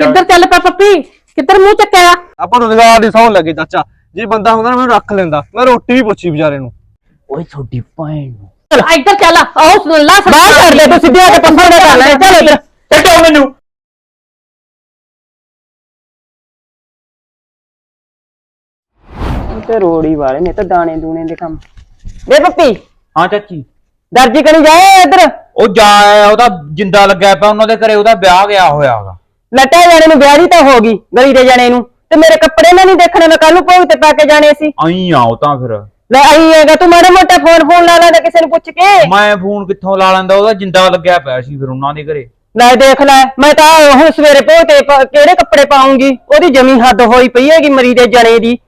ਕਿੱਧਰ ਚੱਲ ਪਿਆ ਪੱਪੀ? ਕਿੱਧਰ ਮੂੰਹ ਚੱਕਿਆ? ਆਪਾਂ ਨੂੰ ਰੁਜ਼ਗਾਰ ਦੀ ਸੌਣ ਲੱਗੀ ਚਾਚਾ। ਜੇ ਬੰਦਾ ਹੁੰਦਾ ਨਾ ਮੈਨੂੰ ਰੱਖ ਲੈਂਦਾ। ਮੈਂ ਰੋਟੀ ਵੀ ਪੁੱਛੀ ਵਿਚਾਰੇ ਨੂੰ। ਓਏ ਤੁਹਾਡੀ ਭੈਣ ਨੂੰ। ਚਲ ਇੱਧਰ ਚੱਲ। ਆਓ ਸੁਣ ਲਾ ਬਾਹਰ ਕਰ ਦੇ ਤੂੰ ਸਿੱਧੇ ਆ ਕੇ ਪੰਪਰ ਦਾ ਕਰ ਲੈ। ਚੱਲ ਇੱਧਰ ਛੱਡੋ ਮੈਨੂੰ। ਤੇ ਰੋੜੀ ਵਾਲੇ ਨੇ ਤਾਂ ਦਾਣੇ ਦੂਣੇ ਦੇ ਕੰਮ। ਵੇ ਪੱਪੀ। ਹਾਂ ਚਾਚੀ। ਦਰਜੀ ਕਣੀ ਜਾਏ ਇੱਧਰ? ਉਹ ਜਾ ਆਇਆ, ਉਹਦਾ ਜਿੰਦਾ ਲੱਗਿਆ ਪਿਆ ਉਹਨਾਂ ਦੇ ਘਰੇ ਉਹਦਾ ਵਿਆਹ ਗਿਆ ਹੋਇਆਗਾ ਲੱਟਾ ਜਾਣੇ ਨੂੰ ਵਿਆਹ ਤਾਂ ਹੋ ਗਈ ਗਲੀ ਦੇ ਜਾਣੇ ਨੂੰ। ਤੇ ਮੇਰੇ ਕੱਪੜੇ ਨਾ ਨਹੀਂ ਦੇਖਣੇ ਮੈਂ ਕੱਲ ਨੂੰ ਭੋਗ ਤੇ ਪਾ ਕੇ ਜਾਣੇ ਸੀ। ਆਈ ਆਓ ਤਾਂ ਫਿਰ। ਲੈ ਆਈ ਹੈਗਾ ਤੂੰ ਮਾੜਾ ਮੋਟਾ ਫੋਨ ਫੋਨ ਲਾ ਲੈ ਤੇ ਕਿਸੇ ਨੂੰ ਪੁੱਛ ਕੇ। ਮੈਂ ਫੋਨ ਕਿੱਥੋਂ ਲਾ ਲੈਂਦਾ ਉਹਦਾ ਜਿੰਦਾ ਲੱਗਿਆ ਪਿਆ ਸੀ ਫਿਰ ਉਹਨਾਂ ਦੇ ਘਰੇ। ਲੈ ਦੇਖ ਲੈ ਮੈਂ ਤਾਂ ਹੁਣ ਸਵੇਰੇ ਭੋਗ ਤੇ ਪ- ਕਿਹੜੇ ਕੱਪੜੇ ਪਾਉਂਗੀ? ਉਹਦੀ ਜਮੀ ਹੱਦ ਹੋਈ ਪਈ ਹੈਗੀ ਮਰੀ ਦੇ ਜਣੇ ਦੀ।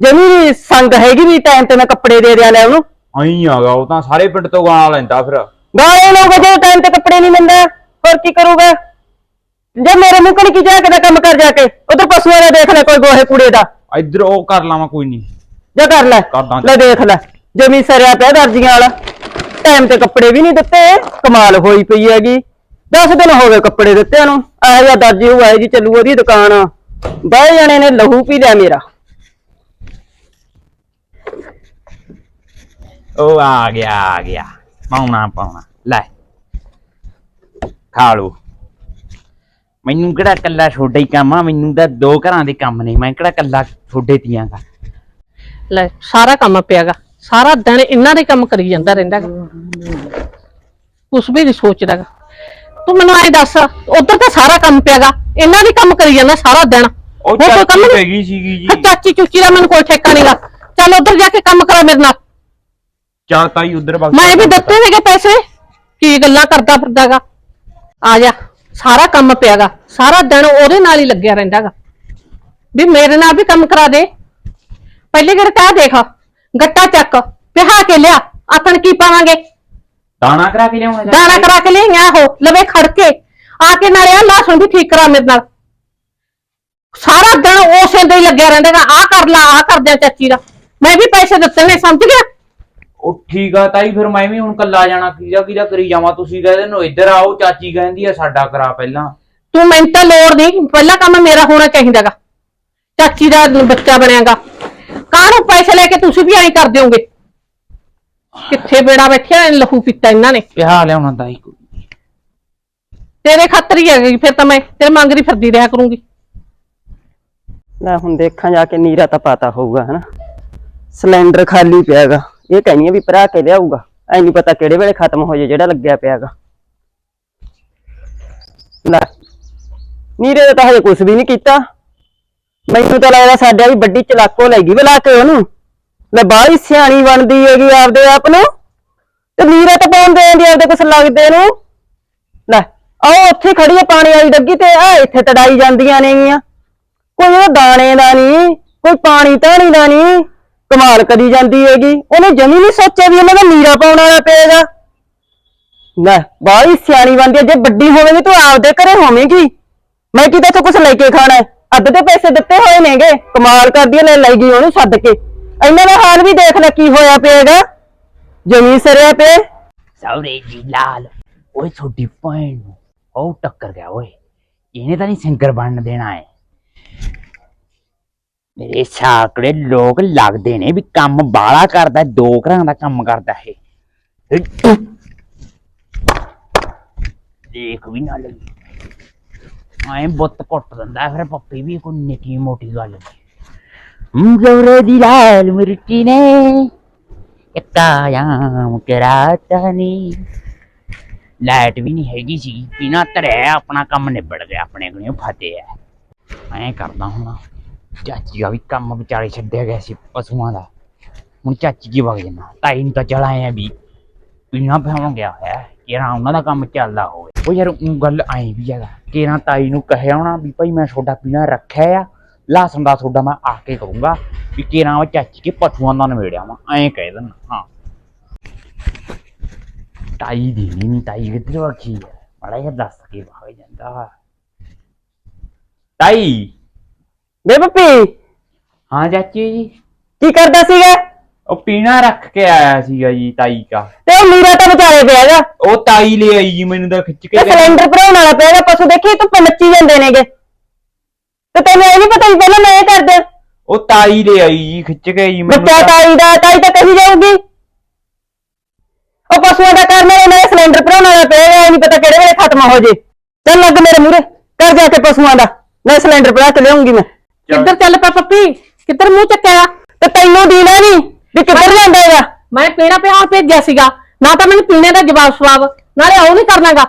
ਜਮੀ ਸੰਗ ਹੈਗੀ ਵੀ ਟਾਈਮ ਤੇ ਮੈਂ ਕੱਪੜੇ ਦੇ ਦਿਆਂ ਲੈ ਉਹਨੂੰ। ਆਈ ਆਗਾ ਉਹ ਤਾਂ ਸਾਰੇ ਪਿੰਡ ਤੋਂ ਗਾਣਾ ਲੈਂਦਾ ਫਿਰ। ਗਾਲੇ ਲਊਗਾ ਜੇ ਟਾਈਮ ਤੇ ਕੱਪੜੇ ਨਹੀਂ ਦਿੰਦਾ ਹੋਰ ਕੀ ਕਰੂਗਾ? ਜੇ ਮੇਰੇ ਮੂੰਹ ਕਣੀ ਕੀ ਜਾ ਕੇ ਦਾ ਕੰਮ ਕਰ ਜਾ ਕੇ ਉਧਰ ਪਸ਼ੂਆਂ ਦਾ ਦੇਖ ਲੈ ਕੋਈ ਗੋਹੇ ਕੂੜੇ ਦਾ। ਇੱਧਰ ਉਹ ਕਰ ਲਾਵਾਂ ਕੋਈ ਨਹੀਂ। ਜਾ ਕਰ ਲੈ ਕਰਦਾਂ। ਲੈ ਦੇਖ ਲੈ ਜਮੀ ਸਰਿਆ ਪਿਆ ਦਰਜੀਆਂ ਵਾਲਾ। ਟਾਈਮ ਤੇ ਕੱਪੜੇ ਵੀ ਨਹੀਂ ਦਿੱਤੇ ਕਮਾਲ ਹੋਈ ਪਈ ਹੈਗੀ। 10 ਦਿਨ ਹੋ ਗਏ ਕੱਪੜੇ ਦਿੱਤਿਆਂ ਨੂੰ ਆਹ ਜਿਹਾ ਦਰਜੀ ਹੋਇਆ ਜੀ ਚੱਲੂ ਉਹਦੀ ਦੁਕਾਨ। ਬਾਹਰ ਜਾਣੇ ਨੇ ਲਹੂ ਪੀ ਲਿਆ ਮੇਰਾ। ਉਹ ਆ ਗਿਆ ਆ ਗਿਆ। ਪਾਉਣਾ ਪਾਉਣਾ। ਲੈ। ਖਾ ਲੋ ਮੈਨੂੰ ਕਿਹੜਾ ਕੱਲਾ ਛੋਡਾ ਹੀ ਕੰਮ ਆ? ਮੈਨੂੰ ਤਾਂ ਦੋ ਘਰਾਂ ਦੇ ਕੰਮ ਨੇ। ਮੈਂ ਕਿਹੜਾ ਕੱਲਾ ਛੋਡੇ ਤੀਆਂ ਦਾ? ਲੈ ਸਾਰਾ ਕੰਮ ਪਿਆਗਾ। ਸਾਰਾ ਦਿਨ ਇਹਨਾਂ ਦੇ ਕੰਮ ਕਰੀ ਜਾਂਦਾ ਰਹਿੰਦਾ ਗਾ। ਕੁਛ ਵੀ ਨਹੀਂ ਸੋਚਦਾਗਾ। ਤੂੰ ਮੈਨੂੰ ਐ ਦੱਸ ਉਧਰ ਤਾਂ ਸਾਰਾ ਕੰਮ ਪਿਆਗਾ। ਇਹਨਾਂ ਦੇ ਕੰਮ ਕਰੀ ਜਾਂਦਾ ਸਾਰਾ ਦਿਨ। ਉਹ ਹੋਰ ਕੋਈ ਕੰਮ ਚਾਚੀ ਗਈ ਸੀਗੀ ਜੀ। ਹਾਂ, ਚਾਚੀ ਚੂਚੀ ਦਾ ਮੈਨੂੰ ਕੋਈ ਠੇਕਾ ਨਹੀਂਗਾ ਚੱਲ ਉਧਰ ਜਾ ਕੇ ਕੰਮ ਕਰਾ ਮੇਰੇ ਨਾਲ। ਚਾਰ ਤਾਈ ਉਧਰ ਬਗ ਮੈਂ ਵੀ ਦਿੱਤੇ ਨੇਗੇ ਪੈਸੇ। ਕੀ ਗੱਲਾਂ ਕਰਦਾ ਫਿਰਦਾਗਾ। ਆ ਜਾ। ਸਾਰਾ ਕੰਮ ਪਿਆਗਾ ਸਾਰਾ ਦਿਨ ਉਹਦੇ ਨਾਲ ਹੀ ਲੱਗਿਆ ਰਹਿੰਦਾਗਾ। ਵੀ ਮੇਰੇ ਨਾਲ ਵੀ ਕੰਮ ਕਰਾ ਦੇ। ਪਹਿਲੇ ਗੜ ਕਾ ਦੇਖ ਗੱਟਾ ਚੱਕ ਪਿਹਾ ਕੇ ਲਿਆ ਆਖਣ ਕੀ ਪਾਵਾਂਗੇ? ਦਾਣਾ ਕਰਾ ਕੇ ਲਿਆਉਣਾ ਦਾਣਾ ਕਰਾ ਕੇ ਲਿਆਈਆਂ ਉਹ ਲਵੇ ਖੜ ਕੇ। ਆ ਕੇ ਨਾਲੇ ਆ ਲਾਸਣ ਵੀ ਠੀਕ ਕਰਾ ਮੇਰੇ ਨਾਲ। ਸਾਰਾ ਦਿਨ ਉਸੇ ਦੇ ਹੀ ਲੱਗਿਆ ਰਹਿੰਦਾਗਾ ਆ ਕਰ ਲਾ ਆ ਕਰ ਦਿਆਂ ਚਾਚੀ ਦਾ। ਮੈਂ ਵੀ ਪੈਸੇ ਦਿੱਤੇ ਨੇ ਸਮਝ ਗਿਆ? ਉਹ ਠੀਕ ਆ ਤਾਈ ਫਿਰ ਮੈਂ ਵੀ ਹੁਣ ਕੱਲਾ ਜਾਣਾ ਕਿਹਦਾ ਕਿਹਦਾ ਕਰੀ ਜਾਵਾਂ? ਤੁਸੀਂ ਕਹਿੰਦੇ ਨੂੰ ਇੱਧਰ ਆਓ ਚਾਚੀ ਕਹਿੰਦੀ ਆ ਸਾਡਾ ਕਰਾ ਪਹਿਲਾਂ। ਤੂੰ ਮੈਨੂੰ ਤਾਂ ਲੋੜ ਨਹੀਂ ਪਹਿਲਾ ਕੰਮ ਮੇਰਾ ਹੋਣਾ ਚਾਹੀਦਾਗਾ। ਚਾਚੀ ਦਾ ਬੱਚਾ ਬਣਿਆਗਾ। ਕਾਹਨੂੰ ਪੈਸੇ ਲੈ ਕੇ ਤੁਸੀਂ ਵੀ ਐਂ ਕਰ ਦਿਓਗੇ ਕਿੱਥੇ ਬੇੜਾ ਬੈਠਿਆ ਲਹੂ ਪੀਤਾ ਇਹਨਾਂ ਨੇ। ਪਿਆ ਲਿਆਉਣਾ ਤਾਈ ਕੋਈ। ਤੇਰੇ ਖਾਤਰ ਹੀ ਹੈਗੀ ਫਿਰ ਤਾਂ ਮੈਂ ਤੇਰੇ ਮੰਗਰੀ ਫਿਰਦੀ ਰਿਹਾ ਕਰੂੰਗੀ। ਲੈ ਹੁਣ ਦੇਖਾਂ ਜਾ ਕੇ ਨੀਰਾ ਤਾਂ ਪਾਤਾ ਹੋਊਗਾ ਹਨਾ। ਸਿਲੰਡਰ ਖਾਲੀ ਪਿਆਗਾ। ਇਹ ਕਹਿੰਦੀ ਆ ਵੀ ਭਰਾ ਕੇ ਲਿਆਊਗਾ ਐ ਨਹੀਂ ਪਤਾ ਕਿਹੜੇ ਵੇਲੇ ਖਤਮ ਹੋ ਜੇ, ਜਿਹੜਾ ਲੱਗਿਆ ਪਿਆਗਾ। ਲੈ, ਨੀਰੇ ਦਾ ਤਾਂ ਹਜੇ ਕੁਝ ਵੀ ਨਹੀਂ ਕੀਤਾ। ਮੈਨੂੰ ਤਾਂ ਲੱਗਦਾ ਸਾਡਿਆ ਵੀ ਵੱਡੀ ਚਲਾਕੋ ਲੈ ਗਈ ਬੁਲਾ ਕੇ ਉਹਨੂੰ। ਲੈ, ਬਾਹਲੀ ਸਿਆਣੀ ਬਣਦੀ ਹੈਗੀ ਆਪਦੇ ਆਪ ਨੂੰ। ਤੇ ਨੀਰਾ ਤਾਂ ਪਾਉਣ ਦੇ ਆਂਦੀ ਆਪਦੇ ਕੁਛ ਲੱਗਦੇ ਨੂੰ। ਲੈ ਆਓ ਉੱਥੇ ਖੜੀ ਆ ਪਾਣੀ ਵਾਲੀ ਡੱਗੀ ਤੇ ਆ ਇੱਥੇ ਤੜਾਈ ਜਾਂਦੀਆਂ ਨੇਗੀਆਂ। ਕੋਈ ਉਹ ਦਾਣੇ ਦਾ ਨਹੀਂ ਕੋਈ ਪਾਣੀ ਧਾਣੀ ਦਾ ਨਹੀਂ ਕਮਾਲ ਕਰੀ ਜਾਂਦੀ ਹੈਗੀ। ਉਹਨੇ ਜਮੀ ਨਹੀਂ ਸੋਚਿਆ ਵੀ ਉਹਨਾਂ ਦਾ ਨੀਰਾ ਪਾਉਣ ਵਾਲਾ ਪਏਗਾ। ਲੈ ਬਾਹਲੀ ਸਿਆਣੀ ਬਣਦੀ ਹੈ। ਜੇ ਵੱਡੀ ਹੋਵੇਗੀ ਤੂੰ ਆਪਦੇ ਘਰੇ ਹੋਵੇਂਗੀ। ਮੈਂ ਕੀ ਤੇਥੋਂ ਕੁਝ ਲੈ ਕੇ ਖਾਣਾ ਹੈ? ਅੱਧ ਦੇ ਪੈਸੇ ਦਿੱਤੇ ਹੋਏ ਨੇਗੇ। ਕਮਾਲ ਕਰਦੀ ਹੈ, ਲੈ ਲੈ ਗਈ ਉਹਨੂੰ ਸੱਦ ਕੇ। ਇਹਨਾਂ ਦਾ ਹਾਲ ਵੀ ਦੇਖ ਲੈ ਕੀ ਹੋਇਆ ਪਏਗਾ। ਜਮੀ ਸਰਿਆ ਪਏ ਸੌਰੇ ਜੀ ਲਾਲ। ਓਏ ਛੋਟੀ ਭੈਣ ਨੂੰ ਉਹ ਟੱਕਰ ਗਿਆ ਓਏ। ਇਹਨੇ ਤਾਂ ਨਹੀਂ ਸਿੰਗਰ ਬਣਨ ਦੇਣਾ ਹੈ। ਮੇਰੇ ਸਾਕੜੇ ਲੋਕ ਲੱਗਦੇ ਨੇ ਵੀ ਕੰਮ ਬਾਲਾ ਕਰਦਾ, ਦੋ ਘਰਾਂ ਦਾ ਕੰਮ ਕਰਦਾ ਇਹ। ਦੇਖ ਵੀ ਨਾ ਲੱਗੀ ਐ ਬੁੱਤ ਕੁੱਟ ਦਿੰਦਾ ਫਿਰ ਪੱਪੀ ਵੀ ਕੋਈ ਨਿੱਕੀ ਮੋਟੀ ਗੱਲ ਨਹੀਂ। ਜੋਰੇ ਦੀ ਲਾਲ ਮਿਰਚੀ ਨੇ ਕਾਇਮ ਕਰਾਤਾ ਨੀ। ਲਾਈਟ ਵੀ ਨਹੀਂ ਹੈਗੀ ਸੀ ਬਿਨਾ ਧਰਿਆ ਆਪਣਾ ਕੰਮ ਨਿਬੜ ਗਿਆ, ਆਪਣੇ ਕੋਲੋਂ ਫਤੇ ਐ ਐਂ ਕਰਦਾ ਹੁਣ ਚਾਚੀ ਦਾ ਵੀ ਕੰਮ ਵਿਚਾਰੇ ਛੱਡਿਆ ਗਿਆ ਸੀ ਪਸ਼ੂਆਂ ਦਾ। ਹੁਣ ਚਾਚੀ ਕੀ ਵਗ ਜਾਣਾ। ਤਾਈ ਨੂੰ ਤਾਂ ਚਲਾਏ ਵੀ ਪੀਣਾ ਪਿਆਉਣ ਗਿਆ ਹੋਇਆ ਕਿਹੜਾ ਉਹਨਾਂ ਦਾ ਕੰਮ ਚੱਲਦਾ ਹੋਵੇ। ਉਹ ਯਾਰ ਉਹ ਗੱਲ ਐਂ ਵੀ ਹੈਗਾ, ਕਿਹੜਾ ਤਾਈ ਨੂੰ ਕਹਿਆ ਹੋਣਾ ਵੀ ਭਾਈ ਮੈਂ ਤੁਹਾਡਾ ਪੀਣਾ ਰੱਖਿਆ ਆ, ਲਾਸਨ ਦਾ ਤੁਹਾਡਾ ਮੈਂ ਆ ਕੇ ਕਹੂੰਗਾ ਵੀ ਕਿਹੜਾ ਉਹ ਚਾਚੀ ਕੇ ਪਸ਼ੂਆਂ ਦਾ ਨਵੇੜਿਆ ਵਾ, ਐਂ ਕਹਿ ਦੇਣਾ, ਹਾਂ। ਤਾਈ ਦੀ ਨਹੀਂ ਤਾਈ ਕਿੱਧਰ ਵਖੀ ਹੈ ਬੜਾ ਜਿਹਾ ਦੱਸ ਕੇ ਭਾਗ ਜਾਂਦਾ। ਤਾਈ! ਬੇ ਪੱਪੀ। ਹਾਂ ਚਾਚੀ ਜੀ। ਕੀ ਕਰਦਾ ਸੀਗਾ? ਉਹ ਪੀਣਾ ਰੱਖ ਕੇ ਆਇਆ ਸੀਗਾ ਜੀ ਤਾਈ ਕਾ ਤੇ ਉਹ ਨੀਰਾ ਤਾਂ ਵਿਚਾਰੇ ਪਿਆਗਾ ਉਹ ਤਾਈ ਲੈ ਆਈ ਜੀ ਮੈਨੂੰ ਤਾਂ ਖਿੱਚ ਕੇ ਤੇ ਸਿਲੰਡਰ ਭਰਾਉਣ ਵਾਲਾ ਪਿਆਗਾ ਪਸ਼ੂ ਦੇਖੀ ਧੁੱਪੇ ਮੱਚੀ ਜਾਂਦੇ ਨੇਗੇ। ਤੇ ਤੈਨੂੰ ਇਹ ਨਹੀਂ ਪਤਾ ਵੀ ਪਹਿਲਾਂ ਮੈਂ ਇਹ ਕਰਦਾ। ਉਹ ਤਾਈ ਦੇ ਆਈ ਜੀ ਖਿੱਚ ਕੇ ਜੀ ਮੈਂ ਕਿਆ ਤਾਂ- ਤਾਈ ਦਾ ਤਾਈ ਤਾਂ ਕਹੀ ਜਾਊਗੀ। ਉਹ ਪਸ਼ੂਆਂ ਦਾ ਕਰਨਾ ਇਹਨਾਂ ਨੇ ਸਿਲੰਡਰ ਭਰਾਉਣਾ ਦਾ ਪਿਆ ਇਹ ਨਹੀਂ ਪਤਾ ਕਿਹੜੇ ਵੇਲੇ ਖਤਮ ਹੋ ਜੇ। ਚੱਲ ਲੱਗ ਮੇਰੇ ਮੂਰੇ ਕਰ ਜਾ ਕੇ ਪਸ਼ੂਆਂ ਦਾ। ਮੈਂ ਸਿਲੰਡਰ ਭਰਾ ਕੇ ਲਿਆਉਂਗੀ ਮੈਂ। ਕਿੱਧਰ ਚੱਲ ਪਿਆ ਪੱਪੀ? ਕਿੱਧਰ ਮੂੰਹ ਚੱਕਿਆ? ਤੇ ਤੈਨੂੰ ਦੀਨਾ ਨਹੀਂ ਵੀ ਕਿੱਧਰ ਜਾਂਦਾ ਹੈਗਾ ਮੈਂ ਪੀਣਾ ਪਿਆ ਭੇਜਿਆ ਸੀਗਾ। ਨਾ ਤਾਂ ਮੈਨੂੰ ਪੀਣੇ ਦਾ ਜਵਾਬ ਸਵਾਬ ਨਾਲੇ ਉਹ ਨਹੀਂ ਕਰਨਾਗਾ।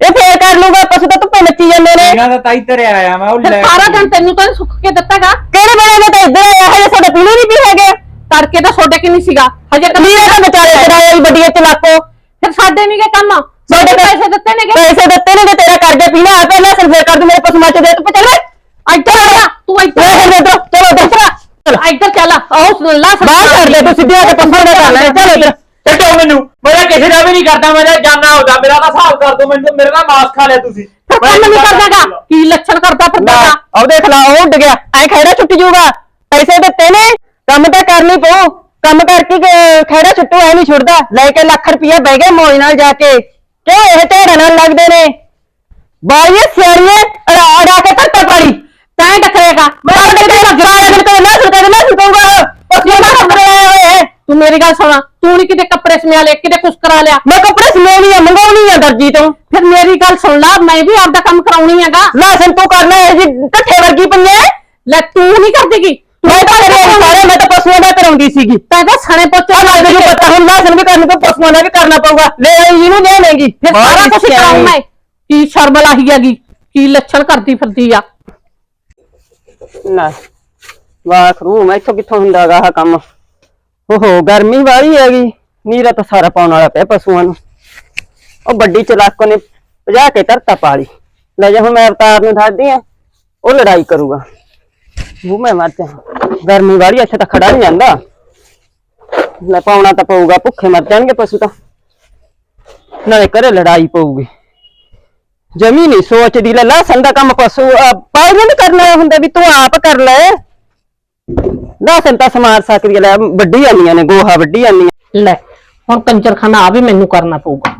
ਇਹ ਫੇਰ ਕਰ ਲੂਗਾ ਪਸ਼ੂ ਤਾਂ ਧੁੱਪੇ ਨੱਚੀ ਜਾਂਦੇ ਨੇ। ਇਹਨਾਂ ਦਾ ਤਾਈ ਧਰਿਆ ਆਇਆ ਮੈਂ ਉਹ ਲੈ ਸਾਰਾ ਦਿਨ ਤੈਨੂੰ ਤਾਂ ਸੁੱਕ ਕੇ ਦਿੱਤਾਗਾ। ਕਿਹੜੇ ਵੇਲੇ ਮੈਂ ਤਾਂ ਇੱਧਰ ਆਇਆ ਹਜੇ ਤੁਹਾਡਾ ਪੀਣੇ ਨਹੀਂ ਪੀ ਹੈਗੇ? ਤੜਕੇ ਤਾਂ ਛੋਟੇ ਕਿ ਨਹੀਂ ਸੀਗਾ? ਹਜੇ ਕਦੀ ਲੀੜਾ ਤਾਂ ਵਿਚਾਰੇ ਚੜਾਇਆ ਹੀ ਵੱਡੀਆਂ ਚਲਾਕੋ ਫਿਰ ਸਾਡੇ ਨਹੀਂ ਗਏ ਕੰਮ। ਸਾਡੇ ਸਾਡੇ ਪੈਸੇ ਦਿੱਤੇ ਨੇਗੇ ਪੈਸੇ ਦਿੱਤੇ ਨੇ ਤੇ ਤੇਰਾ ਕਰਦੇ ਪੀਣਾ ਆ ਪਹਿਲਾਂ ਸਿਰ ਫੇਰ ਕਰ ਦੂੰ ਮੇਰੇ ਪਸ਼ੂ ਮੱਚ ਦੇ ਤੂੰ ਚੱਲ ਤੂੰ ਇੱਧਰ ਮੈਂ ਫਿਰ ਇੱਧਰ ਚਲੋ ਇੱਧਰ ਚਲ ਇੱਧਰ ਆਓ ਸੁਣ ਲਾ ਬਾਹਰ ਕਰ ਦੇ ਤੂੰ ਸਿੱਧੀਆਂ ਕੇ ਪਸ਼ੂ ਦਾ ਕਰ ਲੈ ਚੱਲ ਇੱਧਰ ਛੱਡੋ ਮੈਨੂੰ? ਮੈਂ ਤਾਂ ਕਿਸੇ ਦਾ ਵੀ ਨਹੀਂ ਕਰਦਾ ਮੈਂ ਤਾਂ ਜਾਨਾ ਹੁੰਦਾ ਮੇਰਾ ਤਾਂ ਹਿਸਾਬ ਕਰ ਦੋ ਮੈਨੂੰ ਮੇਰੇ ਨਾਲ ਮਾਸ ਖਾ ਲਿਆ ਤੁਸੀਂ। ਫਿਰ ਕੰਮ ਨਹੀਂ ਕਰਦਾਗਾ? ਕੀ ਲੱਛਣ ਕਰਦਾ ਨਾ ਫਿਰਦਾਗਾ ਆਹ ਦੇਖ ਲਾ ਉਹ ਉੱਡ ਗਿਆ। ਐ ਖੈੜਾ ਛੁੱਟ ਜੂਗਾ ਪੈਸੇ ਦਿੱਤੇ ਨੇ। ਕੰਮ ਤਾਂ ਕਰਨੀ ਪਊ। ਕੰਮ ਕਰਕੇ ਖੈੜਾ ਛੁੱਟੂ ਐ ਨਹੀਂ ਛੁੱਟਦਾ। ਲੈ ਕੇ ਲੱਖ ਰੁਪਇਆ ਬਹਿ ਗਏ ਮੌਜ ਨਾਲ ਜਾ ਕੇ। ਕਿਉਂ ਇਹ ਢੇੜੇ ਨਾਲ ਲੱਗਦੇ ਨੇ? ਬਾਈ ਸਿਆਣੀਏ ਅੜਾ ਅੜਾ ਕੇ ਧੱਕਾ ਪਾੜੀ ਤੈਂ ਟੱਕਰੇਗਾ ਮੈਂ ਤਾਂ ਕਿਤੇ ਲੱਗਾ ਲੱਗਣ ਤੋਂ ਨਾ ਸੁਣ ਕੇ ਨਾ ਸੁਣੂਗਾ ਪੱਕੀ ਨਾ ਸੁਣਿਆ ਹੋਏ ਤੂੰ ਮੇਰੀ ਗੱਲ ਸੁਣਾ ਤੂੰ ਨਹੀਂ ਕਿਤੇ ਕੱਪੜੇ ਸਮਿਆ ਲਿਆ ਕਿਤੇ ਕੁਛ ਕਰਾ ਲਿਆ। ਮੈਂ ਕੱਪੜੇ ਸਮੇਣੀ ਆ ਮੰਗਾਉਣੀ ਆ ਦਰਜੀ ਤੋਂ। ਫਿਰ ਮੇਰੀ ਗੱਲ ਸੁਣ ਲਾ ਮੈਂ ਵੀ ਆਪਦਾ ਕੰਮ ਕਰਾਉਣੀ ਹੈਗਾ। ਲਾਸਨ ਤੂੰ ਕਰਨਾ ਇਹ ਜੀ ਇਕੱਠੇ ਵਰਗੀ ਪਈਏ ਲੈ ਤੂੰ ਨਹੀਂ ਕਰਦੀਗੀ। ਮੈਂ ਤਾਂ ਨੀ ਸਾਰਾ ਮੈਂ ਤਾਂ ਪਸ਼ੂਆਂ ਦਾ ਕਰਾਉਂਦੀ ਸੀਗੀ। ਤੈਂ ਤਾਂ ਸਣੇ ਪੋਚਾ ਆ ਮੈਨੂੰ ਪਤਾ ਹੁਣ ਲਾਸਨ ਵੀ ਕਰਨ ਤੋਂ ਪਸ਼ੂਆਂ ਦਾ ਵੀ ਕਰਨਾ ਪਊਗਾ। ਲੈ ਆਈ ਇਹਨੂੰ ਲਿਆਵੇਂਗੀ ਫਿਰ ਸਾਰਾ ਕੁਝ ਕਰਾਉਂ ਮੈਂ। ਕੀ ਸ਼ਰਮ ਲਾਹੀ ਹੈਗੀ? ਕੀ ਲੱਛਣ ਕਰਦੀ ਫਿਰਦੀ ਆ? ਨਾ ਵਾਹ ਇੱਥੋਂ ਕਿੱਥੋਂ ਹੁੰਦਾਗਾ ਆਹ ਕੰਮ? ਓਹੋ, ਗਰਮੀ ਵਾਲੀ ਹੈਗੀ। ਨੀਰਾ ਤਾਂ ਸਾਰਾ ਪਾਉਣ ਵਾਲਾ ਪਿਆ ਪਸ਼ੂਆਂ ਨੂੰ। ਉਹ ਵੱਡੀ ਚਲਾਕੋ ਨੇ ਭਜਾ ਕੇ ਧਰਤਾ ਪਾਲੀ। ਲੈ ਜਾ ਹੁਣ ਮੈਂ ਅਵਤਾਰ ਨੂੰ ਦੱਸਦੀ ਆ, ਉਹ ਲੜਾਈ ਕਰੂਗਾ। ਉਹ ਮੈਂ ਮਰ ਜਾ ਗਰਮੀ ਵਾਲੀ ਇੱਥੇ ਤਾਂ ਖੜਾ ਨਹੀਂ ਜਾਂਦਾ। ਲੈ ਪਾਉਣਾ ਤਾਂ ਪਊਗਾ, ਭੁੱਖੇ ਮਰ ਜਾਣਗੇ ਪਸ਼ੂ ਤਾਂ। ਨਾਲੇ ਘਰੇ ਲੜਾਈ ਪਊਗੀ। ਜਮੀ ਨਹੀਂ ਸੋਚਦੀ, ਲੈ ਲਾਸਨ ਦਾ ਕੰਮ ਪਸ਼ੂ ਪਾਉ ਨਹੀਂ ਕਰਨਾ ਹੁੰਦਾ ਵੀ ਤੂੰ ਆਪ ਕਰ ਲੈ। ਲਸਣ ਤਾਂ ਸਮਾਰ ਸਕਦੀ ਹੈ, ਲੈ ਵੱਡੀ ਜਾਂਦੀਆਂ ਨੇ ਗੋਹਾ ਵੱਡੀ ਜਾਂਦੀਆਂ। ਲੈ ਹੁਣ ਕੰਜਰਖਾਨਾ ਆ ਵੀ ਮੈਨੂੰ ਕਰਨਾ ਪਊਗਾ।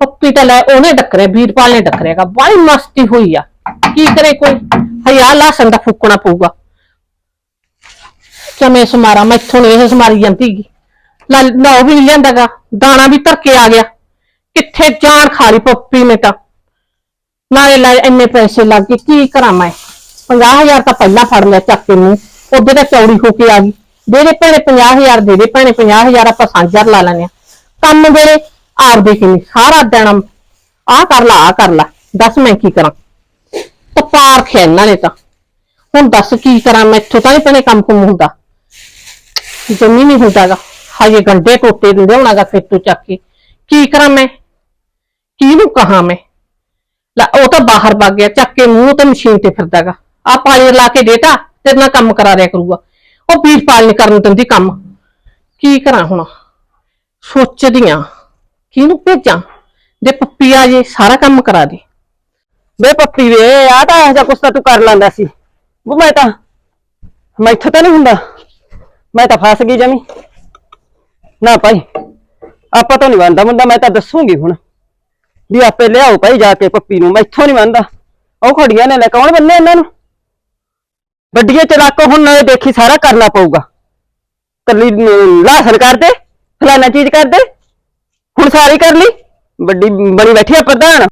ਪੱਪੀ ਤਾਂ ਲੈ ਉਹਨੇ ਡੱਕਰੇ ਵੀਰਪਾਲ ਨੇ ਡੱਕਰੇਗਾ ਬੜੀ ਮਸਤੀ ਹੋਈ ਆ। ਕੀ ਕਰੇ ਕੋਈ? ਹਯਾ ਲਾਸਨ ਦਾ ਫੂਕਣਾ ਪਊਗਾ। ਚਮੇ ਸਮਾਰਾ? ਮੈਥੋਂ ਨੀ ਇਹ ਸਮਾਰੀ ਜਾਂਦੀ ਗੀ। ਲੈ ਨਾ ਉਹ ਵੀ ਨਹੀਂ ਲਿਆਂਦਾਗਾ। ਦਾਣਾ ਵੀ ਧਰ ਕੇ ਆ ਗਿਆ। ਕਿੱਥੇ ਜਾਨ ਖਾ ਲਈ ਪੱਪੀ ਨੇ ਤਾਂ। ਨਾਲੇ ਲੈ ਇੰਨੇ ਪੈਸੇ ਲੱਗ ਗਏ ਕੀ ਕਰਾਂ ਮੈਂ? 50000 ਤਾਂ ਪਹਿਲਾਂ ਫੜ ਲਿਆ ਚੱਕ ਕੇ ਮੂੰਹ। ਉਹਦੇ ਤਾਂ ਚੌੜੀ ਹੋ ਕੇ ਆ ਗਈ। ਦੇ ਦੇ ਭੈਣੇ 50000 ਦੇ ਦੇ ਭੈਣੇ 50000 ਆਪਾਂ ਸਾਂਝਾ ਲਾ ਲੈਣੇ ਆ ਕੰਮ ਵੇਲੇ ਆਪਦੇ ਕਿ ਨਹੀਂ ਸਾਰਾ ਦਿਨ ਆਹ ਕਰ ਲਾ, ਆਹ ਕਰ ਲਾ। ਦੱਸ ਮੈਂ ਕੀ ਕਰਾਂ? ਤਪਾਰ ਖਿਆ ਇਹਨਾਂ ਨੇ ਤਾਂ। ਹੁਣ ਦੱਸ ਕੀ ਕਰਾਂ ਮੈਥੋਂ ਤਾਂ ਨਹੀਂ ਭੈਣੇ ਕੰਮ ਕੁਮ ਹੁੰਦਾ। ਜਮੀ ਨਹੀਂ ਹੁੰਦਾਗਾ ਹਾਏ ਗੰਡੇ ਟੋਟੇ ਦਿੰਦੇ ਫਿਰ ਖੇਤੋਂ ਚੱਕ ਕੇ। ਕੀ ਕਰਾਂ ਮੈਂ? ਕਿਹਨੂੰ ਕਹਾਂ ਮੈਂ? ਲੈ, ਉਹ ਤਾਂ ਬਾਹਰ ਵਗ ਗਿਆ। ਚੱਕ ਕੇ ਮੂੰਹ ਤੇ ਮਸ਼ੀਨ ਤੇ ਫਿਰਦਾਗਾ ਆ ਪਾਣੀ ਲਾ ਕੇ ਦੇਤਾ। ਤੇਰੇ ਨਾਲ ਕੰਮ ਕਰਾ ਦਿਆ ਕਰੂਗਾ। ਉਹ ਵੀਰਪਾਲ ਨਹੀਂ ਕਰਨ ਦਿੰਦੀ ਕੰਮ। ਕੀ ਕਰਾਂ ਹੁਣ? ਸੋਚਦੀ ਆਂ ਕਿਹਨੂੰ ਭੇਜਾਂ? ਦੇ ਪੱਪੀ ਆ ਜੇ, ਸਾਰਾ ਕੰਮ ਕਰਾ ਦੇ। ਬੇ ਪੱਪੀ ਵੇ, ਆ ਤਾਂ ਇਹੋ ਜਿਹਾ ਕੁਛ ਤਾਂ ਤੂੰ ਕਰ ਲੈਂਦਾ ਸੀ। ਉਹ ਮੈਂ ਤਾਂ, ਮੈਂ ਮੈਥੋਂ ਤਾਂ ਨਹੀਂ ਹੁੰਦਾ। ਮੈਂ ਤਾਂ ਫਸ ਗਈ ਜਮੀ। ਨਾ ਭਾਈ, ਆਪਾਂ ਤਾਂ ਨਹੀਂ ਬੰਦਾ ਮੁੰਡਾ, ਮੈਂ ਤਾਂ ਦੱਸੂਗੀ ਹੁਣ। ਵੀ ਆਪੇ ਲਿਆਓ ਭਾਈ ਜਾ ਕੇ ਪੱਪੀ ਨੂੰ, ਮੈਂ ਇੱਥੋਂ ਨਹੀਂ ਬੰਦਾ ਉਹ ਖੜੀਆਂ ਨੇ ਲੈ, ਕੌਣ ਬੰਨੇ ਇਹਨਾਂ ਨੂੰ? ਵੱਡੀਆਂ ਚਲਾਕੋ ਹੁਣ ਨਾਲੇ ਦੇਖੀ ਸਾਰਾ ਕਰਨਾ ਪਊਗਾ। ਕੱਲੀ ਲਾਸਨ ਕਰ ਦੇ ਫਲਾਨਾ ਚੀਜ਼ ਕਰ ਦੇ ਹੁਣ ਸਾਰੀ ਕਰ ਲਈ। ਵੱਡੀ ਬਣੀ ਬੈਠੀ ਆ ਪ੍ਰਧਾਨ।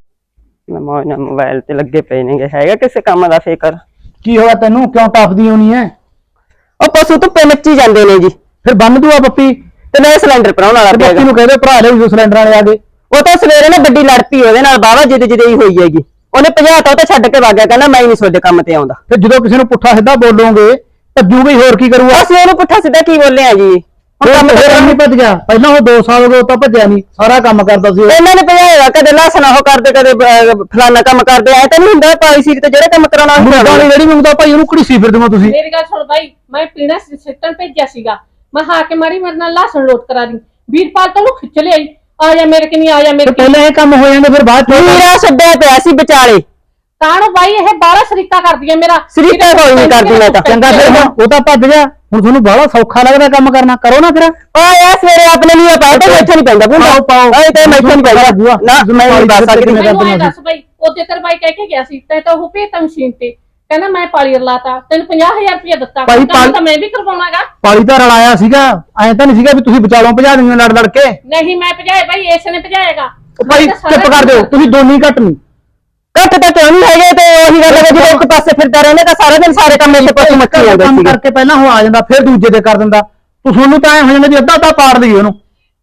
ਮੋਹ ਨਾਲ ਮੋਬਾਈਲ ਤੇ ਲੱਗੇ ਪਏ ਨੇਗੇ ਹੈਗਾ ਕਿਸੇ ਕੰਮ ਦਾ ਫਿਕਰ? ਕੀ ਹੋਇਆ ਤੈਨੂੰ? ਕਿਉਂ ਟੱਪਦੀ ਹੋਣੀ ਐ? ਉਹ ਪਸ਼ੂ ਧੁੱਪੇ ਮੱਚੀ ਜਾਂਦੇ ਨੇ ਜੀ। ਫਿਰ ਬੰਨ ਦੂਆ ਪੱਪੀ। ਤੇ ਮੈਂ ਸਿਲੰਡਰ ਭਰਾਉਣ ਵਾਲਾ ਪਿਆ ਬੱਚੀ। ਨੂੰ ਕਹਦੇ ਭਰਾ ਲੈ ਸਿਲੰਡਰ ਵਾਲੇ ਆ ਗਏ ਉਹ ਤਾਂ ਸਵੇਰੇ ਨਾ ਵੱਡੀ ਲੜ ਪਈ ਉਹਦੇ ਨਾਲ ਬਾਵਾ ਜਿੱਦ ਜਿੱਦ ਹੀ ਹੋਈ ਹੈਗੀ। ਉਹਨੇ ਭਜਾਤਾ ਉਹ ਤੇ ਛੱਡ ਕੇ ਵਾਗਿਆ ਕਹਿੰਦਾ ਮੈਂ ਹੀ ਨਹੀਂ ਤੁਹਾਡੇ ਕੰਮ ਤੇ ਆਉਂਦਾ। ਤੇ ਜਦੋਂ ਕਿਸੇ ਨੂੰ ਪੁੱਠਾ ਸਿੱਧਾ ਬੋਲੋਗੇ ਭੱਜੂ ਵੀ ਹੋਰ ਕੀ ਕਰੂਗਾ? ਅਸੀਂ ਉਹਨੂੰ ਪੁੱਠਾ ਸਿੱਧਾ ਕੀ ਬੋਲੇ ਆ ਜੀ? ਹੁਣ ਕੰਮ ਫਿਰ ਤੇ ਨਹੀਂ ਭੱਜ ਗਿਆ। ਪਹਿਲਾਂ ਉਹ 2 ਸਾਲ ਹੋ ਗਏ ਉਹ ਤਾਂ ਭੱਜਿਆ ਨਹੀਂ। ਸਾਰਾ ਕੰਮ ਕਰਦਾ ਸੀ ਉਹ। ਇਹਨਾਂ ਨੇ ਭਜਾਇਆ ਕਦੇ ਲਾਸਣਾ ਉਹ ਕਰਦੇ ਕਦੇ ਅਹ, ਫਲਾਨਾ ਕੰਮ ਕਰਦੇ। ਐ ਤਾਂ ਨਹੀਂ ਹੁੰਦਾ ਪਾਈ ਸੀ ਤੇ ਜਿਹੜੇ ਕੰਮ ਕਰਾਉਣਾ ਸੀ ਮੁੰਡਾ ਵਾਲੀ ਜਿਹੜੀ ਮੰਗਦਾ ਭਾਈ ਉਹਨੂੰ ਘੜੀਸੀ ਫਿਰ ਦੂੰਗਾ ਤੁਸੀਂ। ਮੇਰੀ ਗੱਲ ਸੁਣ ਬਾਈ ਮੈਂ ਪੀਣਾ ਸਿੱਟਣ ਭੇਜਿਆ ਸੀਗਾ। ਮੈਂ ਹਾਂ ਕੇ ਮਾੜੀ ਮੇਰੇ ਨਾਲ ਲਾਸਣ ਲੋਟ ਕਰਾ ਦੀ। ਵੀਰਪਾਲ ਤੋਂ ਉਹਨੂੰ ਖਿੱਚ ਲਿਆਈ। ਆ ਜਾ ਮੇਰੇ ਕਿ ਨਹੀਂ ਆ ਜਾ ਮੇਰੇ ਤੇ ਕਿ ਪਹਿਲਾਂ ਇਹ ਕੰਮ ਹੋ ਜਾਂਦੇ ਫਿਰ ਬਾਅਦ ਚ ਮੇਰਾ ਛੱਡਿਆ ਪਿਆ ਸੀ ਵਿਚਾਲੇ। ਕਾਣੋ ਬਾਈ ਇਹ ਬਾਹਲਾ ਸਰੀਕਾ ਕਰਦੀ ਹੈ ਮੇਰਾ। ਸਰੀਕਾ ਕੋਈ ਨਹੀਂ ਕਰਦੀ ਮੈਂ ਤਾਂ। ਚੰਗਾ ਫਿਰ। ਹੁਣ ਉਹ ਤਾਂ ਭੱਜ ਗਿਆ। ਹੁਣ ਤੁਹਾਨੂੰ ਬਾਹਲਾ ਸੌਖਾ ਲੱਗਦਾ ਕੰਮ ਕਰਨਾ। ਕਰੋ ਨਾ ਫਿਰ। ਆ ਯਾ ਸਵੇਰੇ ਆਪਣੇ ਨਹੀਂ ਪਾਇਆ ਤੇ ਮੈਥੋਂ ਨਹੀਂ ਪੈਂਦਾ ਪਾਓ, ਪਾਓ। ਆਏ ਤੇ ਮੈਥੋਂ ਨਹੀਂ ਪੈਂਦਾ ਨਾ ਮੈਂ ਨਹੀਂ ਬਸ ਸਕਦੀ। ਨੇ ਦੱਸ ਬਾਈ ਉਹਦੇ ਤੇਰ ਬਾਈ ਕਹਿ ਕੇ ਗਿਆ ਸੀ ਤੇ ਤਾਂ ਉਹ ਭੇਜਤਾ ਮਸ਼ੀਨ ਤੇ। ਕਹਿੰਦਾ ਮੈਂ ਪਾਲੀ ਰਲਾਤਾ ਤੈਨੂੰ 50000 ਰੁਪਏ ਦਿੱਤਾ। ਭਾਈ, ਕੰਮ ਪਾਲੀ- ਤਾਂ ਮੈਂ ਵੀ ਕਰਵਾਉਣਾਗਾ। ਪਾਲੀ ਤਾਂ ਰਲਾਇਆ ਸੀਗਾ ਐਂ ਤਾਂ ਨਹੀਂ ਸੀਗਾ ਵੀ ਤੁਸੀਂ ਵਿਚਾਲੋਂ ਭਜਾ ਦਿੰਦੇ ਲੜ ਲੜ ਕੇ? ਨਹੀਂ ਮੈਂ ਭਜਾਏ ਭਾਈ ਇਸ ਨੇ ਭਜਾਏਗਾ। ਉਹ ਭਾਈ ਮੈਂ ਤਾਂ ਸਾਰਾ ਚੁੱਪ ਕਰ ਦਿਓ ਤੁਸੀਂ ਦੋਨੀ ਘੱਟ ਨਹੀਂ। ਘੱਟ ਤਾਂ ਕਿਉਂ ਨਹੀਂ ਹੈਗੇ ਤੇ ਉਹੀ ਗੱਲ ਹੈ ਕਿ ਜਦੋਂ ਇੱਕ ਪਾਸੇ ਫਿਰਦਾ ਰਹਿੰਦਾ ਤਾਂ ਸਾਰਾ ਦਿਨ ਸਾਰੇ ਕੰਮ ਇੱਕ ਪਾਸੇ ਮੱਚੀ ਜਾਂਦਾ ਕੰਮ ਸੀਗਾ। ਕਰਕੇ ਪਹਿਲਾਂ ਉਹ ਆ ਜਾਂਦਾ ਫਿਰ ਦੂਜੇ ਤੇ ਕਰ ਦਿੰਦਾ। ਤੂੰ ਤੁਹਾਨੂੰ ਤਾਂ ਐ ਹੋ ਜਾਂਦਾ ਵੀ ਅੱਧਾ ਅੱਧਾ ਪਾੜ ਦਈਏ ਉਹਨੂੰ।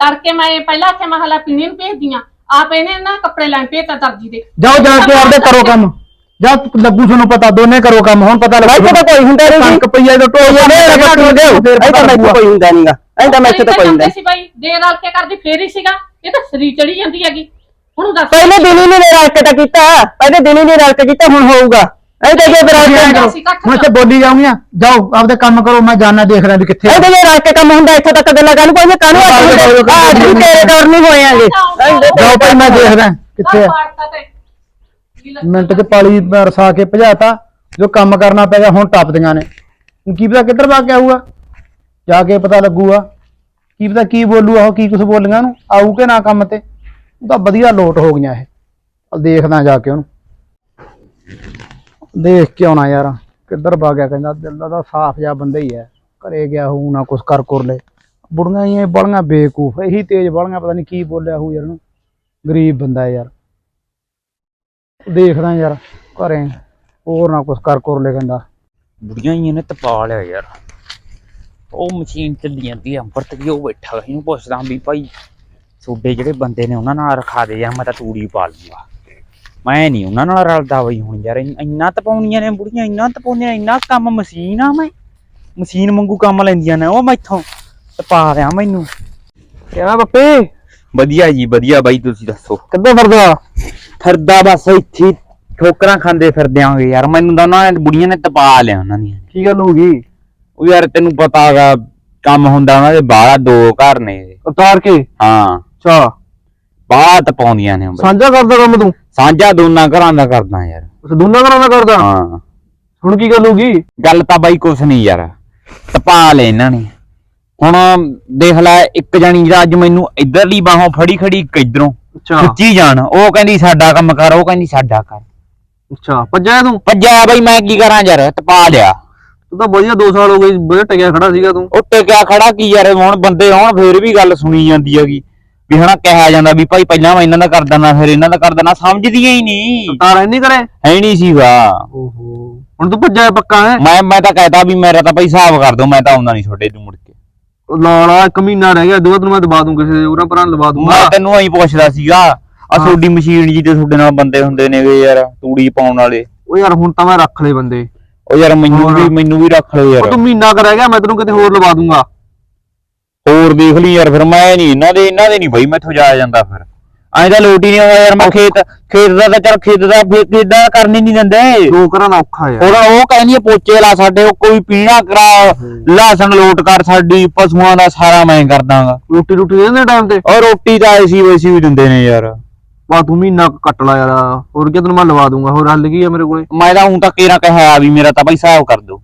ਤੜਕੇ ਮੈਂ ਪਹਿਲਾਂ ਆਖਿਆ ਮਹਲਾ ਪੀਣੀ ਨੂੰ ਭੇਜਦੀਆਂ ਆਪ ਇਹਨੇ ਨਾ ਕੱਪੜੇ ਲੈਣ ਭੇਜਤਾ ਦਰਜੀ ਦੇ। ਜਾਓ ਜਾ ਕੇ ਆਪਦੇ ਕਰੋ ਕੰਮ। ਜਾ ਲੱਗੂ ਤੁਹਾਨੂੰ ਪਤਾ ਦੋਨੇ ਕਰੋ ਕੰਮ ਹੁਣ ਪਤਾ ਭਾਈ ਲੱਗੂ ਤਾਂ ਕੋਈ ਹੁੰਦਾ ਨਹੀਂ ਕਣਕ ਪਈ ਜਦੋਂ ਟੋਏ ਇਹ ਤਾਂ ਮੈਥੋਂ ਕੋਈ ਹੁੰਦਾ ਨਹੀਂਗਾ। ਇਹ ਤਾਂ ਮੈਥੋਂ ਤਾਂ ਕੋਈ ਹੁੰਦਾ ਸੀ ਭਾਈ ਦੇ ਰਲ ਕੇ ਕਰਦੀ ਫੇਰ ਹੀ ਸੀਗਾ। ਇਹ ਤਾਂ ਸਰੀ ਚੜੀ ਜਾਂਦੀ ਹੈਗੀ। ਹੁਣ ਦੱਸ। ਪਹਿਲੇ ਦਿਨ ਹੀ ਨਹੀਂ ਰਲ ਕੇ ਤਾਂ ਕੀਤਾ। ਪਹਿਲੇ ਦਿਨ ਹੀ ਨਹੀਂ ਰਲ ਕੇ ਕੀਤਾ ਹੁਣ ਹੋਊਗਾ। ਇਹ ਤਾਂ ਜੇ ਘੱਟ ਹੁਣ ਇੱਥੇ ਬੋਲੀ ਜਾਉਂਗੀਆਂ ਜਾਓ ਆਪਦੇ ਕੰਮ ਕਰੋ ਮੈਂ ਜਾਣਾ ਦੇਖ ਰਿਹਾ ਵੀ ਕਿੱਥੇ। ਇਹ ਤਾਂ ਜੇ ਰਲ ਕੇ ਕੰਮ ਹੁੰਦਾ ਇੱਥੇ ਤੱਕ ਗੱਲਾਂ ਕਰਨ ਕੋਈ ਕਾਹਨੂੰ ਆ ਤੇਰੇ ਡਰ ਨਹੀਂ ਹੋਏ ਆਂਗੇ। ਜਾਓ ਭਾਈ ਮੈਂ ਦੇਖ ਰਿਹਾ ਕਿੱਥੇ ਆ। ਤੇ ਮਿੰਟ ਚ ਪਾਲੀ ਰਸਾ ਕੇ ਭਜਾਤਾ, ਜੋ ਕੰਮ ਕਰਨਾ ਪੈ ਗਿਆ, ਹੁਣ ਟੱਪਦੀਆਂ ਨੇ। ਕੀ ਪਤਾ ਕਿੱਧਰ ਭੱਗ ਕੇ ਆਊਗਾ? ਜਾ ਕੇ ਪਤਾ ਲੱਗੂਗਾ। ਕੀ ਪਤਾ ਕੀ ਬੋਲੂ ਉਹ, ਕੀ ਕੁਝ ਬੋਲੀਆਂ ਨੂੰ ਆਊ ਕਿ ਨਾ ਕੰਮ ਤੇ? ਉਹ ਤਾਂ ਵਧੀਆ ਲੋਟ ਹੋ ਗਈਆਂ ਇਹ। ਦੇਖਦਾ ਜਾ ਕੇ ਉਹਨੂੰ। ਦੇਖ ਕੇ ਆਉਣਾ ਯਾਰ, ਕਿੱਧਰ ਭੱਗ ਗਿਆ, ਕਹਿੰਦਾ ਦਿਲ ਦਾ ਤਾਂ ਸਾਫ਼ ਜਿਹਾ ਬੰਦਾ ਹੀ ਹੈ। ਘਰੇ ਗਿਆ ਹੋਊ, ਨਾ ਕੁਛ ਕਰ ਕੁਰ ਲੈ। ਬੁੜੀਆਂ ਹੀ ਇਹ ਬੜੀਆਂ ਬੇਕੂਫ, ਇਹੀ ਤੇਜ਼ ਬੜੀਆਂ ਪਤਾ ਨਹੀਂ ਕੀ ਬੋਲਿਆ ਹੋਊ ਯਾਰ ਨੂੰ ਗਰੀਬ ਬੰਦਾ ਯਾਰ। ਦੇਖਦਾ ਯਾਰ ਘਰੇ। ਹੋਰ ਨਾ ਕੁਛ ਕਰ ਕੁਰ ਲੈ ਕਹਿੰਦਾ। ਬੁੜੀਆਂ ਹੀ ਨੇ ਤਪਾ ਲਿਆ ਯਾਰ। ਉਹ ਮਸ਼ੀਨ ਚੱਲੀ ਜਾਂਦੀ ਆ ਅੰਬਰਤ ਵੀ ਉਹ ਬੈਠਾ ਇਹਨੂੰ ਪੁੱਛਦਾ ਵੀ ਭਾਈ ਤੁਹਾਡੇ ਜਿਹੜੇ ਬੰਦੇ ਨੇ ਉਹਨਾਂ ਨਾਲ ਰਖਾ ਦੇ ਯਾਰ ਮੈਂ ਤਾਂ ਤੂੜੀ ਪਾ ਲੂੰਗਾ। ਮੈਂ ਨਹੀਂ ਉਹਨਾਂ ਨਾਲ ਰਲਦਾ ਬਈ ਹੁਣ ਯਾਰ ਇੰਨ- ਇੰਨਾ ਤਪਾਉਣੀਆਂ ਨੇ ਬੁੜੀਆਂ ਇੰਨਾ ਤਪਾਉਂਦੀਆਂ ਇੰਨਾ ਕੰਮ ਮਸ਼ੀਨ ਆ ਮੈਂ। ਮਸ਼ੀਨ ਵਾਂਗੂ ਕੰਮ ਲੈਂਦੀਆਂ ਨੇ ਉਹ ਮੈਥੋਂ ਤਪਾ ਰਿਆ ਮੈਨੂੰ। ਕਿਵੇਂ ਬੱਪੇ? ਵਧੀਆ ਜੀ ਵਧੀਆ ਬਾਈ ਤੁਸੀਂ ਦੱਸੋ। ਕਿੱਦਾਂ ਫਿਰਦਾ ਫਿਰਦਾ ਬਸ ਇੱਥੇ ਠੋਕਰਾਂ ਖਾਂਦੇ ਫਿਰਦੇ ਆਂਗੇ ਯਾਰ। ਮੈਨੂੰ ਤਾਂ ਉਹਨਾਂ ਨੇ ਬੁੜੀਆਂ ਨੇ ਤਪਾ ਲਿਆ ਉਹਨਾਂ ਦੀਆਂ। ਕੀ ਗੱਲ ਹੋ ਗਈ? ਉਹ ਯਾਰ ਤੈਨੂੰ ਪਤਾ ਹੈਗਾ ਕੰਮ ਹੁੰਦਾ ਉਹਨਾਂ ਦੇ ਬਾਹਰ ਦੋ ਘਰ ਨੇ। ਉਤਾਰ ਕੇ? ਹਾਂ। ਅੱਛਾ। ਬਾਹਰ ਤਪਾਉਂਦੀਆਂ ਨੇ ਬਈ। ਸਾਂਝਾ ਕਰਦਾ ਕੰਮ ਤੂੰ? ਸਾਂਝਾ ਦੋਨਾਂ ਘਰਾਂ ਦਾ ਕਰਦਾ ਯਾਰ। ਅੱਛਾ ਦੋਨਾਂ ਘਰਾਂ ਦਾ ਕਰਦਾ? ਹਾਂ। ਹੁਣ ਕੀ ਗੱਲ ਹੋ ਗਈ? ਗੱਲ ਤਾਂ ਬਾਈ ਕੁਛ ਨਹੀਂ ਯਾਰ। ਤਪਾ ਲੈ ਇਹਨਾਂ ਨੇ। ਹੁਣ ਦੇਖ ਲੈ ਇੱਕ ਜਣੀ ਜਿਹੜਾ ਅੱਜ ਮੈਨੂੰ ਇਧਰਲੀ ਬਾਹੋਂ ਫੜੀ ਖੜੀ ਇੱਕ ਇਧਰੋਂ। ਅੱਛਾ। ਜਾਣ ਉਹ ਕਹਿੰਦੀ ਸਾਡਾ ਕੰਮ ਕਰ ਉਹ ਕਹਿੰਦੀ ਸਾਡਾ ਕਰ। ਅੱਛਾ ਭੱਜਿਆ ਤੂੰ? ਭੱਜਿਆ ਬਈ ਮੈਂ ਕੀ ਕਰਾਂ ਯਾਰ ਤਪਾ ਲਿਆ। ਤੂੰ ਤਾਂ ਵਧੀਆ 2 ਸਾਲ ਹੋ ਗਏ ਵਧੀਆ ਟਕਿਆ ਖੜਾ ਸੀਗਾ ਤੂੰ। ਉੱਤੇ ਕਿਆ ਖੜਾ ਕੀ ਯਾਰ ਹੁਣ ਬੰਦੇ ਹੁਣ ਫੇਰ ਵੀ ਗੱਲ ਸੁਣੀ ਜਾਂਦੀ ਹੈਗੀ। ਵੀ ਹਨਾ ਕਿਹਾ ਜਾਂਦਾ ਵੀ ਭਾਈ ਪਹਿਲਾਂ ਮੈਂ ਇਹਨਾਂ ਦਾ ਕਰ ਦਿੰਦਾ ਫਿਰ ਇਹਨਾਂ ਦਾ ਕਰ ਦਿੰਦਾ ਸਮਝਦੀਆਂ ਹੀ ਨਹੀਂ। ਤਾਰ ਇੰਨੀ ਕਰੇ? ਹੈ ਨਹੀਂ ਸੀਗਾ। ਓਹੋ ਹੁਣ ਤੂੰ ਭੱਜਿਆ ਪੱਕਾ ਹੈ? ਮੈਂ ਮੈਂ ਤਾਂ ਕਹਿਤਾ ਵੀ ਮੇਰਾ ਤਾਂ ਭਾਈ ਹਿਸਾਬ ਕਰ ਦੋ ਮੈਂ ਤਾਂ ਆਉਂਦਾ ਨਹੀਂ ਛੋਡੇ ਨੂੰ ਮੁੜ ਕੇ। ਲਾਲਾ ਇੱਕ ਮਹੀਨਾ ਰਹਿ ਗਿਆ ਦੋ ਤੈਨੂੰ ਮੈਂ ਦਬਾ ਦੂੰ ਕਿਸੇ ਦੇ ਉਹਨਾਂ ਪਰਾਂ ਲਵਾ ਦੂੰਗਾ ਮੈਂ ਤੈਨੂੰ ਐਂ ਪੁੱਛਦਾ ਸੀਗਾ ਆ ਤੁਹਾਡੀ ਮਸ਼ੀਨ ਜੀ ਤੇ ਤੁਹਾਡੇ ਨਾਲ ਬੰਦੇ ਹੁੰਦੇ ਨੇਗੇ ਯਾਰ ਤੂੜੀ ਪਾਉਣ ਵਾਲੇ। ਉਹ ਯਾਰ ਹੁਣ ਤਾਂ ਮੈਂ ਰੱਖ ਲਏ ਬੰਦੇ। ਉਹ ਯਾਰ ਮੈਨੂੰ। ਵੀ ਮੈਨੂੰ ਵੀ ਰੱਖ ਲਓ ਉਹ ਯਾਰ ਤੂੰ ਮਹੀਨਾ ਕਰ ਰਹਿ ਗਿਆ ਮੈਂ ਤੈਨੂੰ ਕਿਤੇ ਹੋਰ ਲਵਾ ਦੂੰਗਾ। ਹੋਰ ਦੇਖ ਲਈ ਯਾਰ ਫਿਰ ਮੈਂ ਨਹੀਂ ਇਹਨਾਂ ਦੇ ਇਹਨਾਂ ਦੇ ਨਹੀਂ ਭਾਈ ਮੈਥੋਂ ਜਾਇਆ ਜਾਂਦਾ ਫਿਰ। ਐਂ ਤਾਂ ਲੋਟ ਹੀ ਨਹੀਂ ਆਉਂਦਾ ਯਾਰ ਮੈਂ ਖੇਤ ਖੇਤ ਦਾ ਤਾਂ ਚੱਲ ਖੇਤ ਦਾ ਖੇਤ ਦਾ ਕਰਨੀ ਨਹੀਂ ਦਿੰਦੇ। ਦੋ ਕਰਾਂ ਦਾ ਔਖਾ ਯਾਰ। ਹੁਣ ਉਹ ਕਹਿੰਦੀ ਆ ਪੋਚੇ ਲਾ ਸਾਡੇ ਉਹ ਕੋਈ ਪੀਣਾ ਕਰਾ ਲਸਣ ਲੋਟ ਕਰ ਸਾਡੀ ਪਸ਼ੂਆਂ ਦਾ ਸਾਰਾ ਮੈਂ ਕਰ ਦਾਂਗਾ ਰੋਟੀ ਰੋਟੀ ਦੇ ਦਿੰਦੇ ਟਾਈਮ ਤੇ? ਔਰ ਰੋਟੀ ਤਾਂ ਐਸੀ ਵੈਸੀ ਵੀ ਦਿੰਦੇ ਨੇ ਯਾਰ। ਬਾ ਤੂੰ ਮਹੀਨਾ ਕੱਟ ਲਾ ਯਾਰ। ਹੋਰ ਕੀ ਤੈਨੂੰ ਮੈਂ ਲਵਾ ਦੂੰਗਾ। ਹੋਰ ਹੱਲ ਕੀ ਆ ਮੇਰੇ ਕੋਲੇ? ਮੈਂ ਤਾਂ ਹੁਣ ਤਾਂ ਕੇਰਾ ਕਹਿਆ ਵੀ ਮੇਰਾ ਤਾਂ ਭਾਈ ਹਿਸਾਬ ਕਰ ਦੋ।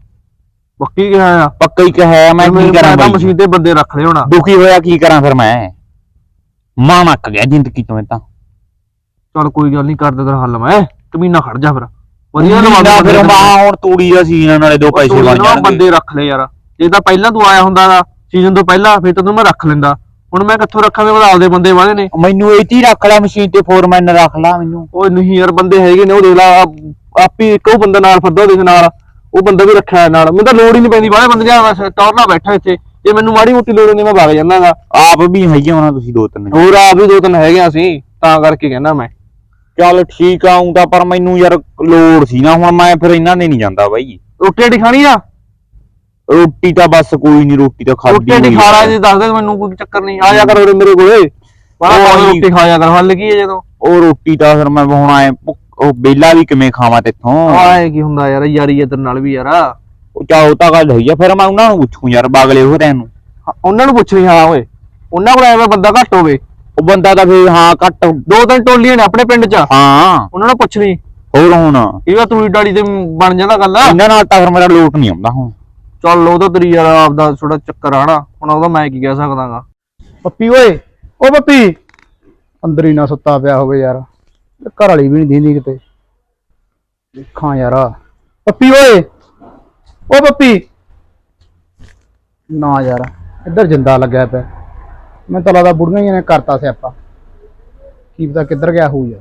ਪੱਕੀ ਕਿਹਾ ਆ? ਪੱਕਾ ਹੀ ਕਹਿਆ ਮੈਂ ਕੀ ਕਰਾਂ ਤਾਂ ਬਾਈ? ਮਸ਼ੀਨ ਤੇ ਬੰਦੇ ਰੱਖ ਲਏ ਹੋਣਾ। ਦੁਖੀ ਹੋਇਆ ਕੀ ਕਰਾਂ ਫਿਰ ਮੈਂ? ਮਾਂ ਮੱਕ ਗਿਆ ਜ਼ਿੰਦਗੀ ਤੋਂ ਤਾਂ। ਚਲ ਕੋਈ ਗੱਲ ਨਹੀਂ ਕਰਦੇ ਤੇਰਾ ਹੱਲ ਮੈਂ। ਇੱਕ ਮਹੀਨਾ ਖੜ ਜਾ ਫਿਰ। ਵਧੀਆ ਲਵਾ ਦੂੰਗਾ ਫਿਰ ਮਾਂ ਹੁਣ ਤੂੜੀ ਦਾ ਸੀਜ਼ਨ ਨਾਲੇ ਦੋ ਪੈਸੇ ਬਣ ਜਾਣਗੇ। ਬੰਦੇ ਰੱਖ ਲੈ ਯਾਰ। ਜੇ ਤਾਂ ਪਹਿਲਾਂ ਤੂੰ ਆਇਆ ਹੁੰਦਾ ਦਾ ਸੀਜ਼ਨ ਤੋਂ ਪਹਿਲਾਂ ਫਿਰ ਤਾਂ ਤੂੰ ਮੈਂ ਰੱਖ ਲੈਂਦਾ। ਹੁਣ ਮੈਂ ਕਿੱਥੋਂ ਰੱਖਾਂ ਮੇਰੇ ਕੋਲ ਆਪਦੇ ਬੰਦੇ ਵਾਲੇ ਨੇ। ਮੈਨੂੰ ਇਹ ਤੀ ਰੱਖ ਲੈ ਮਸ਼ੀਨ ਤੇ ਫੋਰਮੈਨ ਰੱਖ ਲਾ ਮੈਨੂੰ। ਉਹ ਨਹੀਂ ਯਾਰ ਬੰਦੇ ਹੈਗੇ ਨੇ ਉਹ ਦੇਖ ਲਾ ਆਪ- ਇੱਕੋ ਬੰਦਾ ਨਾਲ ਫਿਰਦਾ ਉਹਦੇ ਨਾਲ। ਉਹ ਬੰਦਾ ਵੀ ਰੱਖਿਆ ਨਾਲ। ਮੈਨੂੰ ਤਾਂ ਲੋੜ ਹੀ ਨਹੀਂ ਪੈਂਦੀ ਬਾਹਲੇ ਬੰਦੇ ਜਾਂ ਟੌਰਨਾ ਬੈਠਾ ਇੱਥੇ। ਜੇ ਮੈਨੂੰ ਮਾੜੀ ਮੋਟੀ ਲੋੜ ਹੁੰਦੀ ਮੈਂ ਵਗ ਜਾਂਦਾਗਾ। ਆਪ ਵੀ ਹੈਗੇ ਹੋਣਾ ਤੁਸੀਂ ਦੋ ਤਿੰਨ। ਹੋਰ ਆਪ ਵੀ ਦੋ ਤਿੰਨ ਹੈਗੇ ਆ ਅਸੀਂ ਤਾਂ ਕਰਕੇ ਕਹਿੰਦਾ ਮੈਂ। ਚੱਲ ਠੀਕ ਆ ਊਂ ਤਾਂ ਪਰ ਮੈਨੂੰ ਯਾਰ ਲੋੜ ਸੀ ਨਾ ਹੁਣ ਮੈਂ ਫਿਰ ਇਹਨਾਂ ਨੇ ਨਹੀਂ ਜਾਂਦਾ ਬਾਈ। ਰੋਟੀ ਰੋਟੀ ਖਾਣੀ ਆ ਰੋਟੀ ਤਾਂ ਬਸ ਕੋਈ ਨਹੀਂ ਰੋਟੀ ਤਾਂ ਖਾਦੀ ਰੋਟੀ ਰੋਟੀ ਖਾ ਲਾ ਜੇ ਦੱਸ ਦੇ ਮੈਨੂੰ ਕੋਈ ਚੱਕਰ ਨਹੀਂ ਆ ਜਾ ਕਰ ਉਰੇ ਮੇਰੇ ਕੋਲੇ। ਬਾਹਰ ਉਹ ਰੋਟੀ ਖਾ ਜਾ ਕਰ ਹੱਲ ਕੀ ਹੈ ਜਦੋਂ? ਉਹ ਰੋਟੀ ਤਾਂ ਫਿਰ ਮੈਂ ਹੁਣ ਆਏ ਉਹ ਬੇਲਾ ਵੀ ਕਿਵੇਂ ਖਾਵਾਂ ਤੇਥੋਂ? ਆਏ ਕੀ ਹੁੰਦਾ ਯਾਰ ਯਾਰੀ ਇਧਰ ਨਾਲ ਵੀ ਯਾਰ। ਉਹ ਚਾ ਉਹ ਤਾਂ ਗੱਲ ਹੋਈ ਆ ਫਿਰ ਮੈਂ ਉਹਨਾਂ ਨੂੰ ਪੁੱਛੂ ਯਾਰ ਬਾਗਲੇ ਹੋ ਤੈਨੂੰ ਹਾਂ, ਉਹਨਾਂ ਨੂੰ ਪੁੱਛ ਹਾਂ ਓਏ ਉਹਨਾਂ ਕੋਲ ਐਵੇਂ ਬੰਦਾ ਘੱਟ ਹੋਵੇ। ਉਹ ਬੰਦਾ ਤਾਂ ਫਿਰ ਹਾਂ ਘੱਟ ਦੋ ਤਿੰਨ ਟੋਲੀਆਂ ਨੇ ਆਪਣੇ ਪਿੰਡ 'ਚ। ਹਾਂ। ਉਹਨਾਂ ਨੂੰ ਪੁੱਛ ਲਈ। ਹੋਰ ਹੁਣ? ਇਹ ਵਾ ਤੂੜੀ ਡਾੜੀ ਤੇ ਬਣ ਜਾਂਦਾ ਗੱਲ। ਇਹਨਾਂ ਨਾਲ ਤਾਂ ਫਿਰ ਮੇਰਾ ਲੋਟ ਨਹੀਂ ਆਉਂਦਾ ਹੁਣ। ਚੱਲ ਉਹ ਤਾਂ ਤੇਰੀ ਯਾਰ ਆਪਦਾ ਥੋੜਾ ਚੱਕਰ ਆਣਾ ਹੁਣ ਉਹਦਾ ਮੈਂ ਕੀ ਕਹਿ ਸਕਦਾਗਾ। ਪੱਪੀ ਓਏ ਓ ਪੱਪੀ। ਅੰਦਰ ਹੀ ਨਾ ਸੁੱਤਾ ਪਿਆ ਹੋਵੇ ਯਾਰ ਘਰ ਵਾਲੀ ਵੀ ਨਹੀਂ ਦੀਂਦੀ ਕਿਤੇ। ਦੇਖਾਂ ਯਾਰ। ਪੱਪੀ ਓਏ ਓ ਪੱਪੀ ਨਾ ਯਾਰ ਇੱਧਰ ਜਿੰਦਾ ਲੱਗਿਆ ਪਿਆ। ਮੈਂ ਤਾਂ ਲੱਗਦਾ ਬੁੜੀਆਂ ਹੀ ਨੇ ਕਰਤਾ ਸਿਆਪਾ। ਕੀ ਪਤਾ ਕਿੱਧਰ ਗਿਆ ਹੋਊ ਯਾਰ।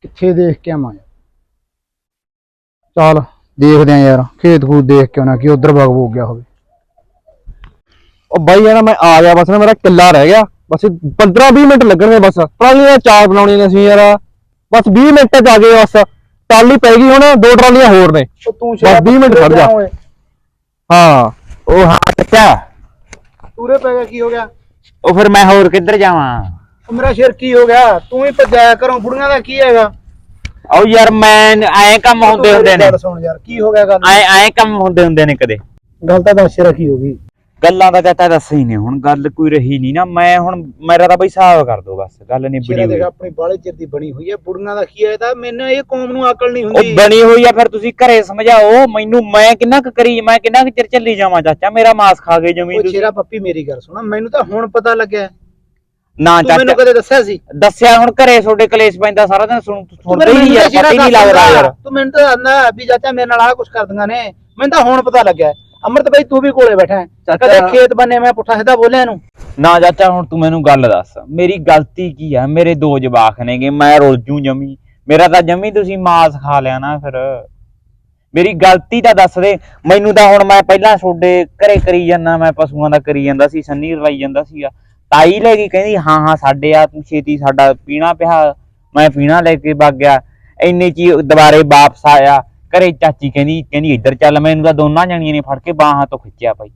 ਕਿੱਥੇ ਦੇਖ ਕੇ ਆਵਾਂ ਯਾਰ। ਚੱਲ ਦੇਖਦੇ ਆ ਯਾਰ ਖੇਤ ਖੂਤ ਦੇਖ ਕੇ ਆਉਣਾ ਕਿ ਉਧਰ ਵਗ ਹੋ ਗਿਆ ਹੋਵੇ। ਉਹ ਬਾਈ ਯਾਰ ਮੈਂ ਆ ਗਿਆ ਬਸ ਨਾ ਮੇਰਾ ਕਿੱਲਾ ਰਹਿ ਗਿਆ। ਬਸ 15 20 ਮਿੰਟ ਲੱਗਣਗੇ ਬਸ। ਟਰਾਲੀਆਂ ਚਾਰ ਬਣਾਉਣੀਆਂ ਨੇ ਸੀ ਯਾਰ। ਬਸ 20 ਮਿੰਟ ਚ ਆ ਗਏ ਬਸ। ਟਰਾਲੀ ਪੈ ਗਈ ਹੁਣ ਦੋ ਟਰਾਲੀਆਂ ਹੋਰ ਨੇ। ਉਹ ਤੂੰ ਬਸ 20 ਮਿੰਟ ਖੜ ਜਾ। ਹਾਂ ਉਹ ਹਾਂ ਚਾਚਾ ਪੂਰੇ ਪੈ ਗਿਆ ਕੀ ਹੋ ਗਿਆ? ਉਹ ਫਿਰ ਮੈਂ ਹੋਰ ਕਿੱਧਰ ਜਾਵਾਂ? ਉਹ ਮੇਰਾ ਸ਼ੇਰ ਕੀ ਹੋ ਗਿਆ? ਤੂੰ ਹੀ ਭੱਜਿਆ ਕਰੋ ਬੁੜੀਆਂ ਦਾ ਕੀ ਹੈਗਾ? ਉਹ ਯਾਰ ਮੈਂ ਐਂ ਕੰਮ ਹੁੰਦੇ ਹੁੰਦੇ ਨੇ। ਗੱਲ ਸੁਣ ਯਾਰ ਕੀ ਹੋ ਗਿਆ ਗੱਲ? ਐਂ ਐਂ ਕੰਮ ਹੁੰਦੇ ਹੁੰਦੇ ਨੇ ਕਦੇ। ਗੱਲ ਤਾਂ ਦੱਸ ਰੱਖੀ ਹੋ ਗਈ? ਗੱਲਾਂ ਦਾ ਚਾਚਾ ਦੱਸ ਹੀ ਨਹੀਂ ਹੁਣ ਗੱਲ ਕੋਈ ਰਹੀ ਨਹੀਂ ਨਾ ਮੈਂ ਹੁਣ ਮੇਰਾ ਤਾਂ ਬਈ ਹਿਸਾਬ ਕਰ ਦੋ ਬਸ ਗੱਲ ਨਹੀਂ ਬਣੀ ਦੇਖ ਹੋਈ ਆਪਣੀ ਬਾਲੇ ਚਿਰ ਦੀ ਬਣੀ ਹੋਈ ਹੈ ਬੁੜੀਆਂ ਦਾ ਕੀ ਹੈ ਤਾਂ? ਮੈਨੂੰ ਇਹ ਕੌਮ ਨੂੰ ਅਕਲ ਨਹੀਂ ਉਹ ਹੁੰਦੀ ਬਣੀ ਹੋਈ ਆ ਫਿਰ ਤੁਸੀਂ ਘਰੇ ਸਮਝਾਓ ਮੈਨੂੰ ਮੈਂ ਕਿੰਨਾ ਕੁ ਕਰੀ ਮੈਂ ਕਿੰਨਾ ਕੁ ਚਿਰ ਚੱਲੀ ਜਾਵਾਂ ਚਾਚਾ ਮੇਰਾ ਮਾਸ ਖਾ ਗਏ ਜਮੀ ਉਹ ਤੁਸੀਂ। ਸ਼ੇਰਾ ਪੱਪੀ ਮੇਰੀ ਗੱਲ ਸੁਣ ਮੈਨੂੰ ਤਾਂ ਹੁਣ ਪਤਾ ਲੱਗਿਆ। ਨਾ ਤੂੰ ਮੈਨੂੰ ਚਾਚਾ ਕਦੇ ਦੱਸਿਆ ਸੀ? ਦੱਸਿਆ ਹੁਣ ਘਰੇ ਤੁਹਾਡੇ ਕਲੇਸ਼ ਪੈਂਦਾ ਸਾਰਾ ਦਿਨ ਸੁਣ ਸੁਣਦੇ ਹੀ ਨਹੀਂ ਯਾਰ ਪਤਾ ਹੀ ਨਹੀਂ ਲੱਗਦਾ। ਯਾਰ। ਤੂੰ ਮੈਨੂੰ ਤਾਂ ਆਂਦਾ ਵੀ ਚਾਚਾ ਮੇਰੇ ਨਾਲ ਆਹ ਕੁਝ ਕਰਦੀਆਂ ਨੇ। ਮੈਨੂੰ ਤਾਂ ਹੁਣ ਪਤਾ ਲੱਗਿਆ। ਅਮਰਤ ਭਾਈ ਤੂੰ ਵੀ ਕੋਲੇ ਬੈਠਾ ਹੈ। ਚਾਚਾ- ਕਦੇ ਖੇਤ ਬੰਨੇ ਮੈਂ ਪੁੱਠਾ ਸਿੱਧਾ ਬੋਲਿਆ ਇਹਨੂੰ? ਨਾ ਚਾਚਾ ਹੁਣ ਤੂੰ ਮੈਨੂੰ ਗੱਲ ਦੱਸ। ਮੇਰੀ ਗਲਤੀ ਕੀ ਆ? ਮੇਰੇ ਦੋ ਜਵਾਕ ਨੇਗੇ ਮੈਂ ਰੋਜੂ ਜਮੀ। ਮੇਰਾ ਤਾਂ ਜਮੀ ਤੁਸੀਂ ਮਾਸ ਖਾ ਲਿਆ ਨਾ ਫਿਰ। ਮੇਰੀ ਗਲਤੀ ਤਾਂ ਦੱਸ ਦੇ। ਮੈਨੂੰ ਤਾਂ ਹੁਣ ਮੈਂ ਪਹਿਲਾਂ ਛੋਡੇ ਘਰੇ ਕਰੀ ਜਾਂਦਾ ਮੈਂ ਪਸ਼ੂਆਂ ਦਾ ਕਰੀ ਜਾਂਦਾ ਸੀ ਸੰਨੀ ਰਵਾਈ ਜਾਂਦਾ ਸੀਗਾ। ਤਾਈ ਲੈ ਗਈ ਕਹਿੰਦੀ ਹਾਂ ਹਾਂ ਸਾਡੇ ਆ ਤੂੰ ਛੇਤੀ ਸਾਡਾ ਪੀਣਾ ਪਿਆ। ਮੈਂ ਪੀਣਾ ਲੈ ਕੇ ਵਗ ਗਿਆ। ਇੰਨੇ ਚ ਹੀ ਦੁਬਾਰੇ ਵਾਪਸ ਆਇਆ। ਘਰੇ ਚਾਚੀ ਕਹਿੰਦੀ ਕਹਿੰਦੀ ਇੱਧਰ ਚੱਲ ਮੈਨੂੰ ਤਾਂ ਦੋਨਾਂ ਜਣੀਆਂ ਨੇ ਫੜ ਕੇ ਬਾਹਾਂ ਤੋਂ ਖਿੱਚਿਆ ਭਾਈ।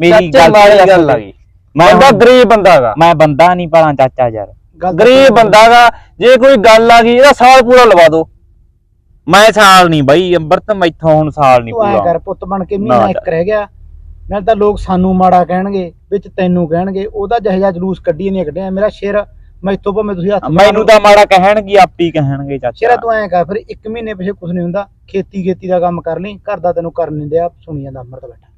ਮੇਰੀ ਚਾਚਾ, ਗਲਤੀ ਗੱਲ ਆ। ਗਈ ਮੈਂ ਬੰਦਾ ਗਰੀਬ ਬੰਦਾ ਗਾ ਮੈਂ ਬੰਦਾ ਨਹੀਂ ਭਲਾ ਚਾਚਾ ਯਾਰ। ਗਰੀਬ ਬੰਦਾ ਗਾ ਜੇ ਕੋਈ ਗੱਲ ਆ ਗਈ ਇਹਦਾ ਸਾਲ ਪੂਰਾ ਲਵਾ ਦੋ। ਮੈਂ ਸਾਲ ਨਹੀਂ ਬਾਈ ਅੰਬਰਤ ਮੈਥੋਂ ਹੁਣ ਸਾਲ ਨਹੀਂ ਪੂਰਾ। ਕਰ ਪੁੱਤ ਬਣ ਕੇ ਮਹੀਨਾ ਇੱਕ ਰਹਿ ਗਿਆ। ਨਾਲ ਤਾਂ ਲੋਕ ਸਾਨੂੰ ਮਾੜਾ ਕਹਿਣਗੇ ਵਿੱਚ ਤੈਨੂੰ ਕਹਿਣਗੇ। ਉਹਦਾ ਜਿਹੋ ਜਿਹਾ ਜਲੂਸ ਕੱਢੀ ਨਹੀਂ ਕੱਢਿਆ। ਮੇਰਾ ਸ਼ੇਰ ਮੈਥੋਂ ਭਾਵੇਂ ਤੁਸੀਂ ਹੱਥ ਮੈਨੂੰ। ਤਾਂ ਮਾੜਾ ਕਹਿਣਗੇ ਆਪੀ ਕਹਿਣਗੇ ਸ਼ੇਰਾ ਚਾਚਾ ਤੂੰ ਐਂ ਕਰ ਫਿਰ ਇੱਕ ਮਹੀਨੇ ਪਿਛੇ ਕੁਝ ਨਹੀਂ ਹੁੰਦਾ ਖੇਤੀ ਖੇਤੀ ਦਾ ਕੰਮ ਕਰ ਲਈ ਘਰ ਦਾ ਤੈਨੂੰ ਕਰਨ ਨਹੀਂ ਦਿਆ ਸੁਣੀ ਜਾਂਦਾ ਅਮਰਤ ਬੈਠਾ।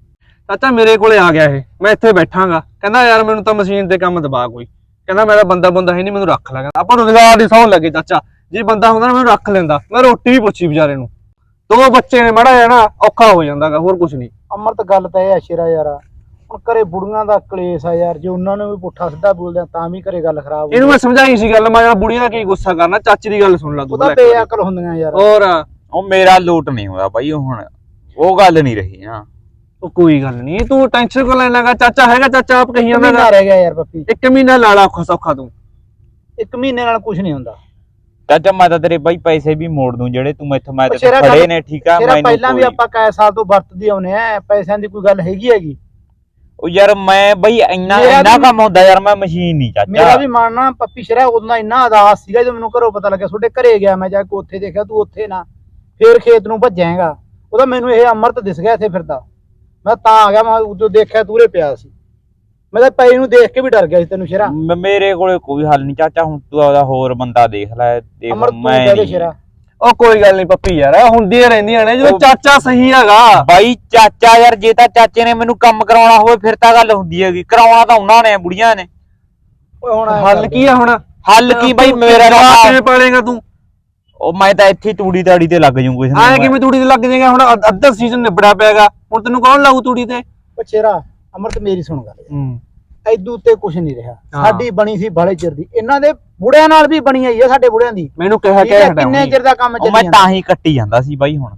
ਚਾਚਾ ਮੇਰੇ ਕੋਲੇ ਆ ਗਿਆ ਇਹ ਮੈਂ ਇੱਥੇ ਬੈਠਾਂਗਾ। ਕਹਿੰਦਾ ਯਾਰ ਮੈਨੂੰ ਤਾਂ ਮਸ਼ੀਨ ਤੇ ਕੰਮ ਦਬਾ ਕੋਈ। ਕਹਿੰਦਾ ਮੇਰਾ ਬੰਦਾ ਬੰਦਾ ਹੈ ਨਹੀਂ ਮੈਨੂੰ ਰੱਖ ਲੈ। ਕਹਿੰਦਾ ਆਪਾਂ ਰੋਜ਼ਗਾਰ ਦੀ ਸੌਣ ਲੱਗੇ ਚਾਚਾ। ਜੇ ਬੰਦਾ ਹੁੰਦਾ ਨਾ ਮੈਨੂੰ ਰੱਖ ਲੈਂਦਾ। ਮੈਂ ਰੋਟੀ ਵੀ ਪੁੱਛੀ ਵਿਚਾਰੇ ਨੂੰ। ਦੋ ਬੱਚੇ ਨੇ ਮੜਾ ਜਾਣਾ ਔਖਾ ਹੋ ਜਾਂਦਾਗਾ ਹੋਰ ਕੁਝ ਨਹੀਂ। ਅਮਰਤ ਗੱਲ ਤਾਂ ਇਹ ਆ ਸ਼ੇਰਾ ਯਾਰ। ਹੁਣ ਘਰੇ ਬੁੜੀਆਂ ਦਾ ਕਲੇਸ਼ ਆ ਯਾਰ ਜੇ ਉਹਨਾਂ ਨੂੰ ਵੀ ਪੁੱਠਾ ਸਿੱਧਾ ਬੋਲਦੇ ਆ ਤਾਂ ਵੀ ਘਰੇ ਗੱਲ ਖਰਾਬ ਇਹਨੂੰ ਹੁੰਦੀ ਮੈਂ ਸਮਝਾਈ ਸੀ ਗੱਲ ਮੈਂ ਬੁੜੀਆਂ ਦਾ ਕੀ ਗੁੱਸਾ ਕਰਨਾ ਚਾਚੀ ਦੀ ਗੱਲ ਸੁਣ ਲੈ ਤੂੰ ਉਹਦਾ ਲੈ ਕੇ। ਬੇਅਕਲ ਹੁੰਦੀਆਂ ਯਾਰ। ਹੋਰ? ਉਹ ਮੇਰਾ ਲੋਟ ਨਹੀਂ ਹੋਇਆ ਬਾਈ ਉਹ ਹੁਣ ਉਹ ਗੱਲ ਨਹੀਂ ਰਹੀ ਨਾ ਉਹ ਕੋਈ ਗੱਲ ਨਹੀਂ ਤੂੰ ਟੈਨਸ਼ਨ ਕਿਉਂ ਲੈਣਾਗਾ ਚਾਚਾ ਹੈਗਾ ਚਾਚਾ ਆਪ ਕਹੀ ਇੱਕ ਜਾਂਦਾ ਮਹੀਨਾ ਗਾ। ਰਹਿ ਗਿਆ ਯਾਰ ਪੱਪੀ। ਇੱਕ ਮਹੀਨਾ ਲਾ ਲਾ ਔਖਾ ਸੌਖਾ ਤੂੰ। ਇੱਕ ਮਹੀਨੇ ਨਾਲ ਕੁਝ ਨਹੀਂ ਹੁੰਦਾ। ਚਾਚਾ ਮੈਂ ਤਾਂ ਤੇਰੇ ਬਾਈ ਪੈਸੇ ਵੀ ਮੋੜ ਦੂੰ ਜਿਹੜੇ ਤੂੰ ਮੈਥੋਂ ਮੈਂ ਉਹ ਸ਼ੇਰਾ ਖੜੇ ਗੱਲ- ਨੇ ਠੀਕ ਆ ਤੇਰਾ ਮੈਨੂੰ ਪਹਿਲਾਂ ਵੀ ਕੋਈ- ਆਪਾਂ ਕੈ ਸਾਲ ਤੋਂ ਵਰਤਦੇ ਆਉਨੇ ਆ ਪੈਸਿਆਂ ਦੀ ਕੋਈ ਗੱਲ ਹੈਗੀ ਹੈਗੀ? ਉਹ ਯਾਰ ਮੈਂ ਬਈ ਇੰਨਾ ਮੇਰਾ ਇੰਨਾ ਵੀ- ਕੰਮ ਹੁੰਦਾ ਯਾਰ ਮੈਂ ਮਸ਼ੀਨ ਨਹੀਂ ਮੇਰਾ ਚਾਚਾ ਵੀ ਮੰਨਣਾ ਪੱਪੀ ਸ਼ਰਾ ਉਦੋਂ ਇੰਨਾ ਅਦਾਸ ਸੀਗਾ ਜਦੋਂ ਮੈਨੂੰ ਘਰੋਂ ਪਤਾ ਲੱਗਿਆ ਤੁਹਾਡੇ ਘਰੇ ਗਿਆ ਮੈਂ ਜਾ ਕੇ ਉੱਥੇ ਦੇਖਿਆ ਤੂੰ ਉੱਥੇ ਨਾ। ਫੇਰ ਖੇਤ ਨੂੰ ਭੱਜੇਗਾ ਉਹਦਾ ਮੈਨੂੰ ਇਹ ਅਮਰਤ ਦਿਸ ਗਿਆ ਇੱਥੇ ਫਿਰਦਾ। ਮੈਂ ਤਾਂ ਆ ਗਿਆ ਮੈਂ ਉਦੋਂ ਦੇਖਿਆ ਤੂਰੇ ਪਿਆ ਸੀ। ਮੈਂ ਤਾਂ ਪਈ ਨੂੰ ਦੇਖ ਕੇ ਵੀ ਡਰ ਗਿਆ ਸੀ ਤੈਨੂੰ ਸ਼ਰਾ। ਮ- ਮੇਰੇ ਕੋਲੇ ਕੋਈ ਹੱਲ ਨਹੀਂ ਚਾਚਾ ਹੁਣ ਤੂੰ ਆਪਦਾ ਹੋਰ ਬੰਦਾ ਦੇਖ ਲੈ ਦੇਖ ਤੂੰ ਮੈਂ ਨਹੀਂ। ਸ਼ਰਾ। ਉਹ ਕੋਈ ਗੱਲ ਨਹੀਂ ਪੱਪੀ ਯਾਰ ਇਹ ਹੁੰਦੀਆਂ ਰਹਿੰਦੀਆਂ ਨੇ ਜਦੋਂ ਉਹ- ਚਾਚਾ ਸਹੀ ਹੈਗਾ। ਬਾਈ ਚਾਚਾ ਯਾਰ ਜੇ ਤਾਂ ਚਾਚੇ ਨੇ ਮੈਨੂੰ ਕੰਮ ਕਰਾਉਣਾ ਹੋਵੇ ਫਿਰ ਤਾਂ ਗੱਲ ਹੁੰਦੀ ਹੈਗੀ। ਕਰਾਉਣਾ ਤਾਂ ਉਹਨਾਂ ਨੇ ਬੁੜੀਆਂ ਨੇ। ਓਏ ਹੁਣ ਐਂ ਹੱਲ। ਕੀ ਆ ਹੁਣ? ਹੱਲ ਕੀ ਬਾਈ ਮੇਰਾ ਜਵਾਕ ਤਾਂ ਕਿਵੇਂ ਪਾਲੇਗਾ ਤੂੰ? ਉਹ ਮੈਂ ਤਾਂ ਇੱਥੇ ਤੂੜੀ ਤਾੜੀ ਤੇ ਲੱਗ ਜੂ ਕੁਛ ਨੀ ਐ ਮੈਂ- ਕਿਵੇਂ ਤੂੜੀ ਤੇ ਲੱਗ ਜਾਏਗਾ? ਹੁਣ ਅੱਧ- ਅੱਧਾ ਸੀਜ਼ਨ ਨਿਬੜਿਆ ਪਿਆਗਾ ਹੁਣ ਤੈਨੂੰ ਕੌਣ ਲਾਊ ਤੂੜੀ ਤੇ? ਓ ਸ਼ੇਰਾ ਅਮਰਤ ਮੇਰੀ ਸੁਣ ਗੱਲ ਹੂੰ। ਐਦੂ ਉੱਤੇ ਕੁਝ ਨਹੀਂ ਰਿਹਾ। ਹਾਂ। ਸਾਡੀ ਬਣੀ ਸੀ ਬਾਲੇ ਚਿਰ ਦੀ। ਇਹਨਾਂ ਦੇ ਬੁੜਿਆਂ ਨਾਲ ਵੀ ਬਣੀ ਆਈ ਹੈ ਸਾਡੇ ਬੁੜਿਆਂ ਦੀ। ਮੈਨੂੰ ਕਿਹਾ ਠੀਕ ਕਿ ਕਿੰਨੇ ਚਿਰ ਦਾ ਕੰਮ ਚੱਲੀ ਮੈਂ ਜਾਂਦਾ? ਤਾਂ ਹੀ ਕੱਟੀ ਜਾਂਦਾ ਸੀ ਬਾਈ ਹੁਣ।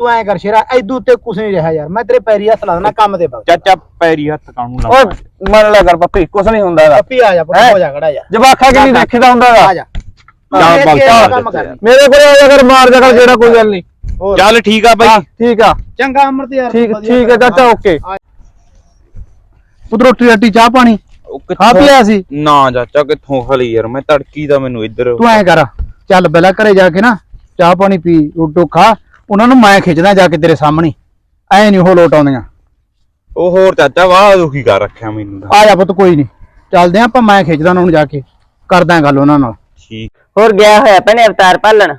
ਤੂੰ ਐਂ ਕਰ ਸ਼ੇਰਾ ਐਦੂ ਉੱਤੇ ਕੁਝ ਨਹੀਂ ਰਿਹਾ ਯਾਰ। ਮੈਂ ਤੇਰੇ ਪੈਰੀ ਹੱਥ ਲਾ ਦੇਣਾ ਕੰਮ ਦੇ ਬਗ ਚਾਚਾ ਪੈਰੀ ਹੱਥ ਕਾਣੂ ਓਏ ਲਾਉਂਦਾ ਮੰਨ ਲਿਆ ਕਰ ਪੱਪੀ ਕੁਛ ਨਹੀਂ ਹੁੰਦਾ ਹੈਗਾ ਪੱਪੀ ਆ ਜਾ ਪੁੱਤ ਹੈਂ? ਹੋ ਜਾ ਖੜਾ ਜਾ। ਜਵਾਖਾ ਕਿ ਨਹੀਂ ਦੇਖੀਦਾ ਹੁੰਦਾ ਆ ਹੈਗਾ ਜਾ। ਚੱਲ ਬਗ ਚੱਲ। ਕੰਮ। ਮੇਰੇ ਕੋਲੇ ਆ ਜਾ ਕਰ ਮਾਰ ਜਾ ਕਰ ਜਿਹੜਾ ਕੋਈ ਗੱਲ ਨਹੀਂ। ਹੋਰ। ਚੱਲ ਠੀਕ ਆ ਬਾਈ। ਠੀਕ ਆ। ਚੰਗਾ ਅਮਰਤ ਯਾਰ ਠੀਕ ਵਧੀਆ ਠੀਕ ਹੈ ਚਾਚਾ ਓਕੇ। ਪੁੱਤ ਰੋਟੀ ਰਾਟੀ ਚਾਹ ਪਾਣੀ? ਉਹ ਖਾ ਕਿੱਥੋਂ- ਪਿਆ ਸੀ? ਨਾ ਚਾਚਾ ਕਿੱਥੋਂ ਖਲੀ ਯਾਰ ਮੈਂ ਤੜਕੀ ਦਾ ਮੈਨੂੰ ਇੱਧਰ ਤੂੰ ਐਂ ਕਰ ਚੱਲ ਪਹਿਲਾਂ ਘਰੇ ਜਾ ਕੇ ਨਾ ਚਾਹ ਪਾਣੀ ਪੀ ਰੋਟੋ ਖਾ ਉਹਨਾਂ ਨੂੰ ਮੈਂ ਖਿੱਚਦਾ ਜਾ ਕੇ ਤੇਰੇ ਸਾਹਮਣੇ। ਐ ਨਹੀਂ ਉਹ ਲੋਟ ਆਉਂਦੀਆਂ। ਉਹ ਹੋਰ ਚਾਚਾ ਵਾਹ ਦੁਖੀ ਕਰ ਰੱਖਿਆ ਮੈਨੂੰ ਤਾਂ। ਆ ਜਾ ਪੁੱਤ ਕੋਈ ਨਹੀਂ। ਚੱਲਦੇ ਆਂ ਆਪਾਂ ਮੈਂ ਖਿੱਚਦਾ ਉਹਨਾਂ ਨੂੰ ਜਾ ਕੇ। ਕਰਦਾ ਗੱਲ ਉਹਨਾਂ ਨਾਲ। ਠੀਕ। ਹੋਰ ਗਿਆ ਹੋਇਆ ਭੈਣੇ ਅਵਤਾਰ ਭਾਲਣ?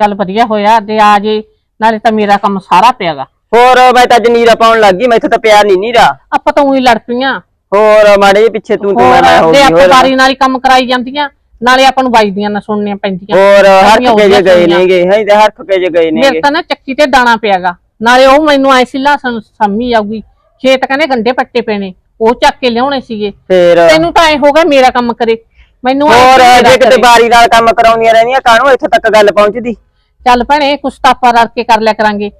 ਚੱਲ ਵਧੀਆ ਹੋਇਆ ਤੇ ਆ ਜੇ ਨਾਲੇ ਤਾਂ ਮੇਰਾ ਕੰਮ ਸਾਰਾ ਪਿਆਗਾ ਹੋਰ ਮੈਂ ਤਾਂ ਜਨੀਰਾ ਪਾਉਣ ਲੱਗ ਗਈ ਮੈਥੋਂ ਤਾਂ ਪਿਆਰ ਨਹੀਂ ਨੀਰਾ। ਆਪਾਂ ਤਾਂ ਉਹੀ ਲੜ ਪਈਆਂ। ਹੋਰ ਮਾੜੇ ਜਿਹੇ ਪਿੱਛੇ ਤੂੰ ਤੂੰ ਮੈਂ ਮੈਂ ਹੋ ਤੇ ਗਈ ਆਪਾਂ ਹੋਰ। ਬਾਰੀ ਨਾਲ ਹੀ ਕੰਮ ਕਰਾਈ ਜਾਂਦੀਆਂ ਨਾਲੇ ਆਪਾਂ ਨੂੰ ਬਾਈ ਦੀਆਂ ਨਾ ਸੁਣਨੀਆਂ ਪੈਂਦੀਆਂ। ਹੋਰ ਹਰਖ ਸਾਰੀਆਂ ਕੇ ਜੇ ਉਹਦੀਆਂ ਗਏ ਸੁਣੀਆਂ। ਨੇਗੇ ਹੈ ਤੇ ਹਰਖ ਕੇ ਜੇ ਗਏ ਮੇਰੇ ਨੇਗੇ। ਤਾਂ ਨਾ ਚੱਕੀ ਤੇ ਦਾਣਾ ਪਿਆਗਾ। ਨਾਲੇ ਉਹ ਮੈਨੂੰ ਐ ਸੀ ਲਾਸਨ ਸੰਮੀ ਆਊਗੀ। ਖੇਤ ਕਹਿੰਦੇ ਗੰਡੇ ਪੱਟੇ ਪੈਣੇ ਉਹ ਚੱਕ ਕੇ ਲਿਆਉਣੇ ਸੀਗੇ। ਫੇਰ। ਤੈਨੂੰ ਤਾਂ ਐ ਹੋਗਾ ਮੇਰਾ ਕੰਮ ਕਰੇ। ਮੈਨੂੰ ਐਂ ਹੋਰ ਮੇਰਾ ਜੇ ਕਿਤੇ ਕਰੇ। ਬਾਰੀ ਨਾਲ ਕੰਮ ਕਰਾਉਂਦੀਆਂ ਰਹਿੰਦੀਆਂ ਕਾਹਨੂੰ ਇੱਥੇ ਤੱਕ ਗੱਲ ਪਹੁੰਚਦੀ? ਚੱਲ ਭੈਣੇ ਕੁਛ ਤਾਂ ਆਪਾਂ ਰਲ ਕੇ ਕਰ ਲਿਆ ਕਰਾਂਗੇ।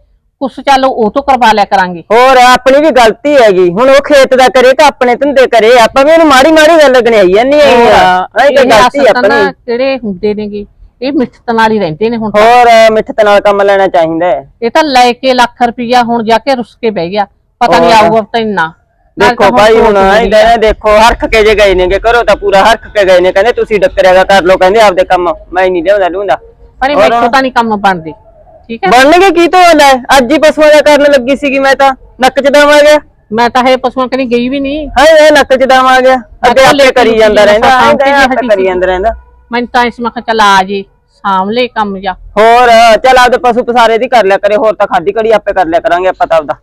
ਕੁਛ ਚੱਲ ਉਹ ਤੋਂ ਕਰਵਾ ਲਿਆ ਕਰਾਂਗੇ। ਹੋਰ ਆਪਣੀ ਵੀ ਗਲਤੀ ਹੈਗੀ। ਹੁਣ ਉਹ ਖੇਤ ਦਾ ਕਰੇ ਕਿ ਆਪਣੇ ਧੰਦੇ ਕਰੇ। ਆਪਾਂ ਵੀ ਉਹਨੂੰ ਮਾੜੀ ਮਾੜੀ ਗੱਲ ਗਣਾਈ ਜਾਂਦੀ ਹੈ ਤਾਂ ਇਹ ਗਲਤੀ ਤਾਂ ਨਾ ਆਪਣੀ। ਕਿਹੜੇ ਹੁੰਦੇ ਨੇਗੇ? ਇਹ ਮਿੱਠਤ ਨਾਲ ਹੀ ਰਹਿੰਦੇ ਨੇ ਹੁਣ ਤਾਂ। ਹੋਰ ਮਿੱਠਤ ਨਾਲ ਕੰਮ ਲੈਣਾ ਚਾਹੀਦਾ ਇਹ ਤਾਂ ਲੈ ਕੇ ਲੱਖ ਰੁਪਈਆ ਹੁਣ ਜਾ ਕੇ ਰੁੱਸ ਕੇ ਬਹਿ ਗਿਆ। ਪਤਾ ਨਹੀਂ। ਆਊਗਾ ਤਾਂ ਇੰਨਾ। ਦੇਖੋ ਤਾਂ ਭਾਈ ਹੁਣ। ਕਹਿੰਦੇ ਦੇਖੋ ਹਰਖ ਕੇ ਜੇ ਗਏ ਨੇਗੇ ਕਰੋ ਤਾਂ ਪੂਰਾ ਹਰਖ ਕੇ ਗਏ ਨੇ। ਕਹਿੰਦੇ ਤੁਸੀਂ ਡੱਕਰਿਆਗਾ ਕਰ ਲੋ ਕਹਿੰਦੇ ਆਪਦੇ ਕੰਮ ਮੈਂ ਨਹੀਂ ਲਿਆਉਂਦਾ ਲੂੰਦਾ ਪਰ ਇਹ ਹੁਣ? ਤਾਂ ਨਹੀਂ ਕੰਮ ਬਣਦੇ। ਠੀਕ ਹੈ। ਬਣਨਗੇ ਕੀ ਤੋਂ ਲੈ ਅੱਜ ਹੀ ਪਸ਼ੂਆਂ ਦਾ ਕਰਨ ਲੱਗੀ ਸੀਗੀ ਮੈਂ ਤਾਂ। ਨੱਕ ਚ ਦਮ ਆ ਗਿਆ। ਮੈਂ ਤਾਂ ਇਹ ਪਸ਼ੂਆਂ ਕਨੀ ਗਈ ਵੀ ਨਹੀਂ। ਹਾਂ ਇਹ ਨੱਕ ਚ ਦਮ ਆ ਗਿਆ। ਅੱਗੇ ਆਪੇ ਕਰੀ ਜਾਂਦਾ ਰਹਿੰਦਾ ਆਪੇ ਕਰੀ। ਜਾਂਦਾ ਰਹਿੰਦਾ। ਮੈਨੂੰ ਤਾਂ ਇਸ ਮੱਖ ਚਲਾ ਆ ਜੇ ਸਾਹਮਣੇ ਕੰਮ ਜਾ। ਹੋਰ ਚੱਲ ਆਪਦੇ ਪਸ਼ੂ ਪਸਾਰੇ ਦੀ ਕਰ ਲਿਆ ਕਰੇ ਹੋਰ ਤਾਂ ਖਾਦੀ ਕੜੀ ਆਪੇ ਕਰ ਲਿਆ ਕਰਾਂਗੇ ਆਪਾਂ ਤਾਂ ਆਪਦਾ।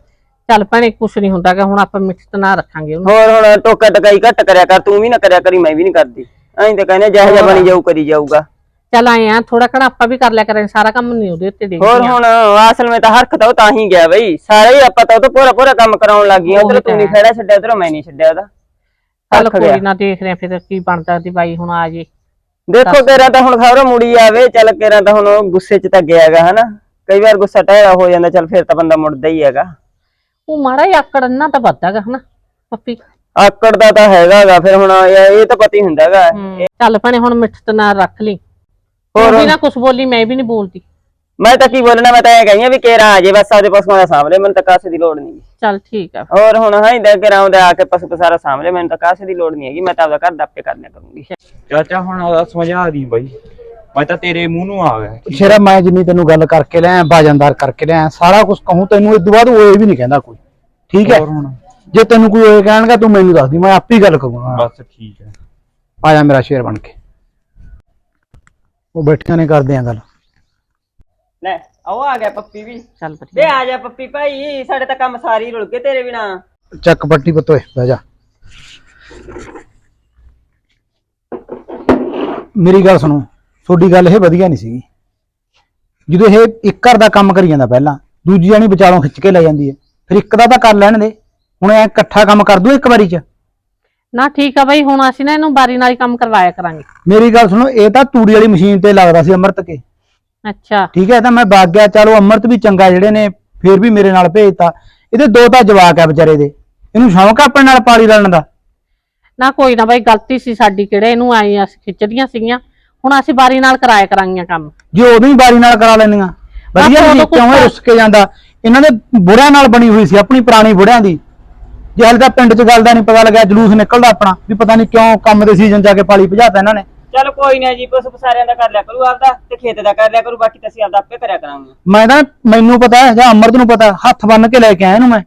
ਚੱਲ ਭੈਣੇ ਕੁਛ ਨਹੀਂ ਹੁੰਦਾ ਕਿ ਹੁਣ ਆਪਾਂ ਮਿੱਠਤ ਨਾ ਰੱਖਾਂਗੇ ਉਹਨੂੰ। ਹੋਰ ਹੁਣ ਟੋਕਾ ਟਕਾਈ ਘੱਟ ਕਰਿਆ ਕਰ ਤੂੰ ਵੀ ਨਾ ਕਰਿਆ ਕਰੀ ਮੈਂ ਵੀ ਨਹੀਂ ਕਰਦੀ। ਐਂ ਤਾਂ ਕਹਿੰਦੇ ਜਿਹੋ ਜਿਹਾ ਬਣੀ ਜਾਊ ਕਰੀ ਜਾਊਗਾ। ਚੱਲ ਆਏ ਆ ਥੋੜਾ ਘਣਾ ਆਪਾਂ ਵੀ ਕਰ ਲਿਆ ਕਰਾਂਗੇ ਸਾਰਾ ਕੰਮ ਨਹੀਂ ਉਹਦੇ ਉੱਤੇ ਹੋਰ ਦੇਖਦੀ ਹੁਣ ਅਸਲ ਵਿੱਚ ਤਾਂ ਹਰਖ ਤਾਂ ਉਹ ਤਾਂ ਹੀ ਗਿਆ ਬਈ। ਸਾਰੇ ਹੀ ਆਪਾਂ ਤਾਂ ਉਹ ਤੋਂ ਪੂਰਾ ਪੂਰਾ ਕੰਮ ਕਰਾਉਣ ਲੱਗ ਗਏ। ਉਧਰ ਤੂੰ ਨਹੀਂ ਖੜਾ ਛੱਡਿਆ ਉਧਰ ਮੈਂ ਨਹੀਂ ਛੱਡਿਆ ਉਹਦਾ। ਚੱਲ ਗਿਆ ਕੋਈ ਨਾ ਦੇਖ ਰਹੇ ਫਿਰ ਕੀ ਬਣਦਾ ਦੀ ਬਾਈ ਹੁਣ ਆ ਜੇ। ਦੇਖੋ ਕੇਰਾ ਤਾਂ ਹੁਣ ਖਬਰ ਮੁੜੀ ਆਵੇ ਚੱਲ ਕੇਰਾ ਤਾਂ ਹੁਣ ਉਹ ਗੁੱਸੇ 'ਚ ਤਾਂ ਗਿਆ ਹੈਗਾ ਹਨਾ? ਕਈ ਵਾਰ ਗੁੱਸਾ ਟਹਿਰਾ ਹੋ ਜਾਂਦਾ ਚੱਲ ਫਿਰ ਤਾਂ ਬੰਦਾ ਮੁੜਦਾ ਹੀ ਹੈਗਾ। ਉਹ ਮਾੜਾ ਜਿਹਾ ਆਕੜ ਨਾ ਤਾਂ ਵੱਧਦਾਗਾ ਹਨਾ ਪੱਪੀ? ਆਕੜ ਦਾ ਤਾਂ ਹੈਗਾਗਾ ਫਿਰ ਹੁਣ ਇਹ ਇਹ ਤਾਂ ਪਤਾ ਹੀ ਹੁੰਦਾਗਾ ਹੂੰ। ਚੱਲ ਭੈਣੇ ਹੁਣ ਮਿੱਠਤ ਨਾਲ ਰੱਖ ਲਈ। ਹੋਰ? ਵੀ ਨਾ ਕੁਛ ਬੋਲੀ ਮੈਂ ਵੀ ਨਹੀਂ ਬੋਲਦੀ। ਮੈਂ ਤਾਂ ਕੀ ਬੋਲਣਾ ਮੈਂ ਤਾਂ ਇਹ ਕਹੀ ਆ ਵੀ ਕੇਰਾ ਆ ਜੇ ਬਸ ਆਪਦੇ ਪਸ਼ੂਆਂ ਦਾ ਸਾਹਮਣੇ ਮੈਨੂੰ ਤਾਂ ਕਾਸੇ ਦੀ ਲੋੜ ਨਹੀਂ ਚੱਲ ਠੀਕ ਆ। ਹੋਰ ਹੁਣ ਹਾਂ ਇੰਦਾ ਕੇਰਾ ਆਉਂਦਾ ਆ ਕੇ ਪਸ਼ੂ ਪਸਾਰਾ ਸਾਹਮਣੇ ਮੈਨੂੰ ਤਾਂ ਕਾਸੇ ਦੀ ਲੋੜ ਨਹੀਂ ਹੈਗੀ ਮੈਂ ਤਾਂ ਆਪਦਾ ਘਰ ਦਾ ਆਪੇ ਕਰ ਲਿਆ ਕਰੂੰਗੀ। ਚਾਚਾ ਹੁਣ ਉਹਦਾ ਸਮਝਾ ਦੀ ਬਾਈ। ਮੈਂ ਤਾਂ ਤੇਰੇ ਮੂੰਹ ਨੂੰ ਆ ਗਿਆ ਸ਼ੇਰਾ ਮੈਂ ਜਿੰਨੀ ਤੈਨੂੰ ਗੱਲ ਕਰਕੇ ਲਿਆ ਬਾਜਨਦਾਰ ਕਰਕੇ ਲਿਆ ਸਾਰਾ ਕੁਝ ਕਹੂੰ ਤੈਨੂੰ ਇਸ ਤੋਂ ਬਾਅਦ ਉਹ ਇਹ ਵੀ ਨਹੀਂ ਕਹਿੰਦਾ ਕੋਈ। ਠੀਕ ਹੈ? ਜੇ ਤੈਨੂੰ ਕੋਈ ਇਹ ਕਹਿਣਗਾ ਤੂੰ ਮੈਨੂੰ ਦੱਸ ਦੀ ਮੈਂ ਆਪੇ ਹੀ ਗੱਲ ਕਰੂੰਗਾ। ਬਸ ਠੀਕ ਹੈ। ਆ ਜਾ ਮੇਰਾ ਸ਼ੇਰ ਬਣ ਕੇ। ਉਹ ਬੈਠੀਆਂ ਨੇ ਕਰਦੇ ਆ ਗੱਲ। ਲੈ ਆਓ ਆ ਗਿਆ ਪੱਪੀ ਵੀ। ਚੱਲ ਵੇ ਵਧੀਆ ਆ ਜਾ ਪੱਪੀ ਭਾਈ ਸਾਡੇ ਤਾਂ ਕੰਮ ਸਾਰੀ ਰੁਲ ਗਏ ਤੇਰੇ ਬਿਨਾ। ਚੱਕ ਪੱਟੀ ਪਤੋਏ ਬਹਿ ਜਾ। ਮੇਰੀ ਗੱਲ ਸੁਣੋ ਤੁਹਾਡੀ ਗੱਲ ਇਹ ਵਧੀਆ ਨਹੀਂ ਸੀਗੀ। ਜਦੋਂ ਇਹ ਇੱਕ ਘਰ ਦਾ ਕੰਮ ਕਰੀ ਜਾਂਦਾ ਪਹਿਲਾਂ ਦੂਜੀ ਜਾਨੀ ਵਿਚਾਲੋਂ ਖਿੱਚ ਕੇ ਲੈ ਜਾਂਦੀ ਹੈ। ਫਿਰ ਇੱਕ ਦਾ ਤਾਂ ਕਰ ਲੈਣ ਦੇ। ਹੁਣ ਐ ਇਕੱਠਾ ਕੰਮ ਕਰ ਦੂ ਇੱਕ ਵਾਰੀ ਚ। ਨਾ ਠੀਕ ਆ ਬਾਈ ਹੁਣ ਅਸੀਂ ਨਾ ਇਹਨੂੰ ਬਾਰੀ ਨਾਲ ਹੀ ਕੰਮ ਕਰਵਾਇਆ ਕਰਾਂਗੇ। ਮੇਰੀ ਗੱਲ ਸੁਣੋ ਇਹ ਤਾਂ ਤੂੜੀ ਵਾਲੀ ਮਸ਼ੀਨ ਤੇ ਲੱਗਦਾ ਸੀ ਅੰਮ੍ਰਿਤ ਕੇ। ਅੱਛਾ। ਠੀਕ ਹੈ ਤਾਂ ਮੈਂ ਵਗ ਗਿਆ ਚਲੋ ਅੰਮ੍ਰਿਤ ਵੀ ਚੰਗਾ ਜਿਹੜੇ ਨੇ ਫਿਰ ਵੀ ਮੇਰੇ ਨਾਲ ਭੇਜਤਾ। ਇਹਦੇ ਦੋ ਤਾਂ ਜਵਾਕ ਆ ਵਿਚਾਰੇ ਦੇ। ਇਹਨੂੰ ਸ਼ੌਂਕ ਆ ਆਪਣੇ ਨਾਲ ਪਾਲੀ ਰਲਣ ਦਾ। ਨਾ ਕੋਈ ਨਾ ਬਾਈ ਗਲਤੀ ਸੀ ਸਾਡੀ ਕਿਹੜੇ ਇਹਨੂੰ ਆਈ ਅਸੀਂ ਖਿੱਚਦੀਆਂ ਸੀਗੀਆਂ। ਹੁਣ ਅਸੀਂ ਬਾਰੀ ਨਾਲ ਕਰਾਇਆ ਕਰਾਂਗੀਆਂ ਕੰਮ। ਜੇ ਉਦੋਂ ਹੀ ਬਾਰੀ ਨਾਲ ਕਰਾ ਲੈਂਦੀਆਂ। ਵਧੀਆ ਉਦੋਂ ਕੁਛ ਕਿਉਂ ਇਹ ਰੁੱਸ ਕੇ ਜਾਂਦਾ? ਇਹਨਾਂ ਦੇ ਬੁੜਿਆਂ ਨਾਲ ਬਣੀ ਹੋਈ ਸੀ ਆਪਣੀ ਪੁਰਾਣੀ ਬੁੜਿਆਂ ਦੀ। ਜੇ ਹਾਲੇ ਤਾਂ ਪਿੰਡ 'ਚ ਗੱਲ ਦਾ ਨਹੀਂ ਪਤਾ ਲੱਗਿਆ ਜਲੂਸ ਨਿਕਲਦਾ ਆਪਣਾ ਵੀ ਪਤਾ ਨਹੀਂ ਕਿਉਂ ਕੰਮ ਦੇ ਸੀਜ਼ਨ ਆ ਕੇ ਪਾਲੀ ਭਜਾਤਾ ਇਹਨਾਂ ਨੇ। ਚਲ ਕੋਈ ਨਾ ਜੀ ਪਸ਼ੂ ਪਸਾਰਿਆਂ ਦਾ ਕਰ ਲਿਆ ਕਰੂ ਆਪਦਾ ਤੇ ਖੇਤ ਦਾ ਕਰ ਲਿਆ ਕਰੂ ਬਾਕੀ ਤਾਂ ਅਸੀਂ ਆਪਦਾ ਆਪੇ ਕਰਿਆ ਕਰਾਂਗੇ। ਮੈਂ ਤਾਂ ਮੈਨੂੰ ਪਤਾ ਹੈ ਜਾਂ ਅਮਰਤ ਨੂੰ ਪਤਾ ਹੱਥ ਬੰਨ ਕੇ ਲੈ ਕੇ ਆਇਆ ਇਹਨੂੰ ਮੈਂ।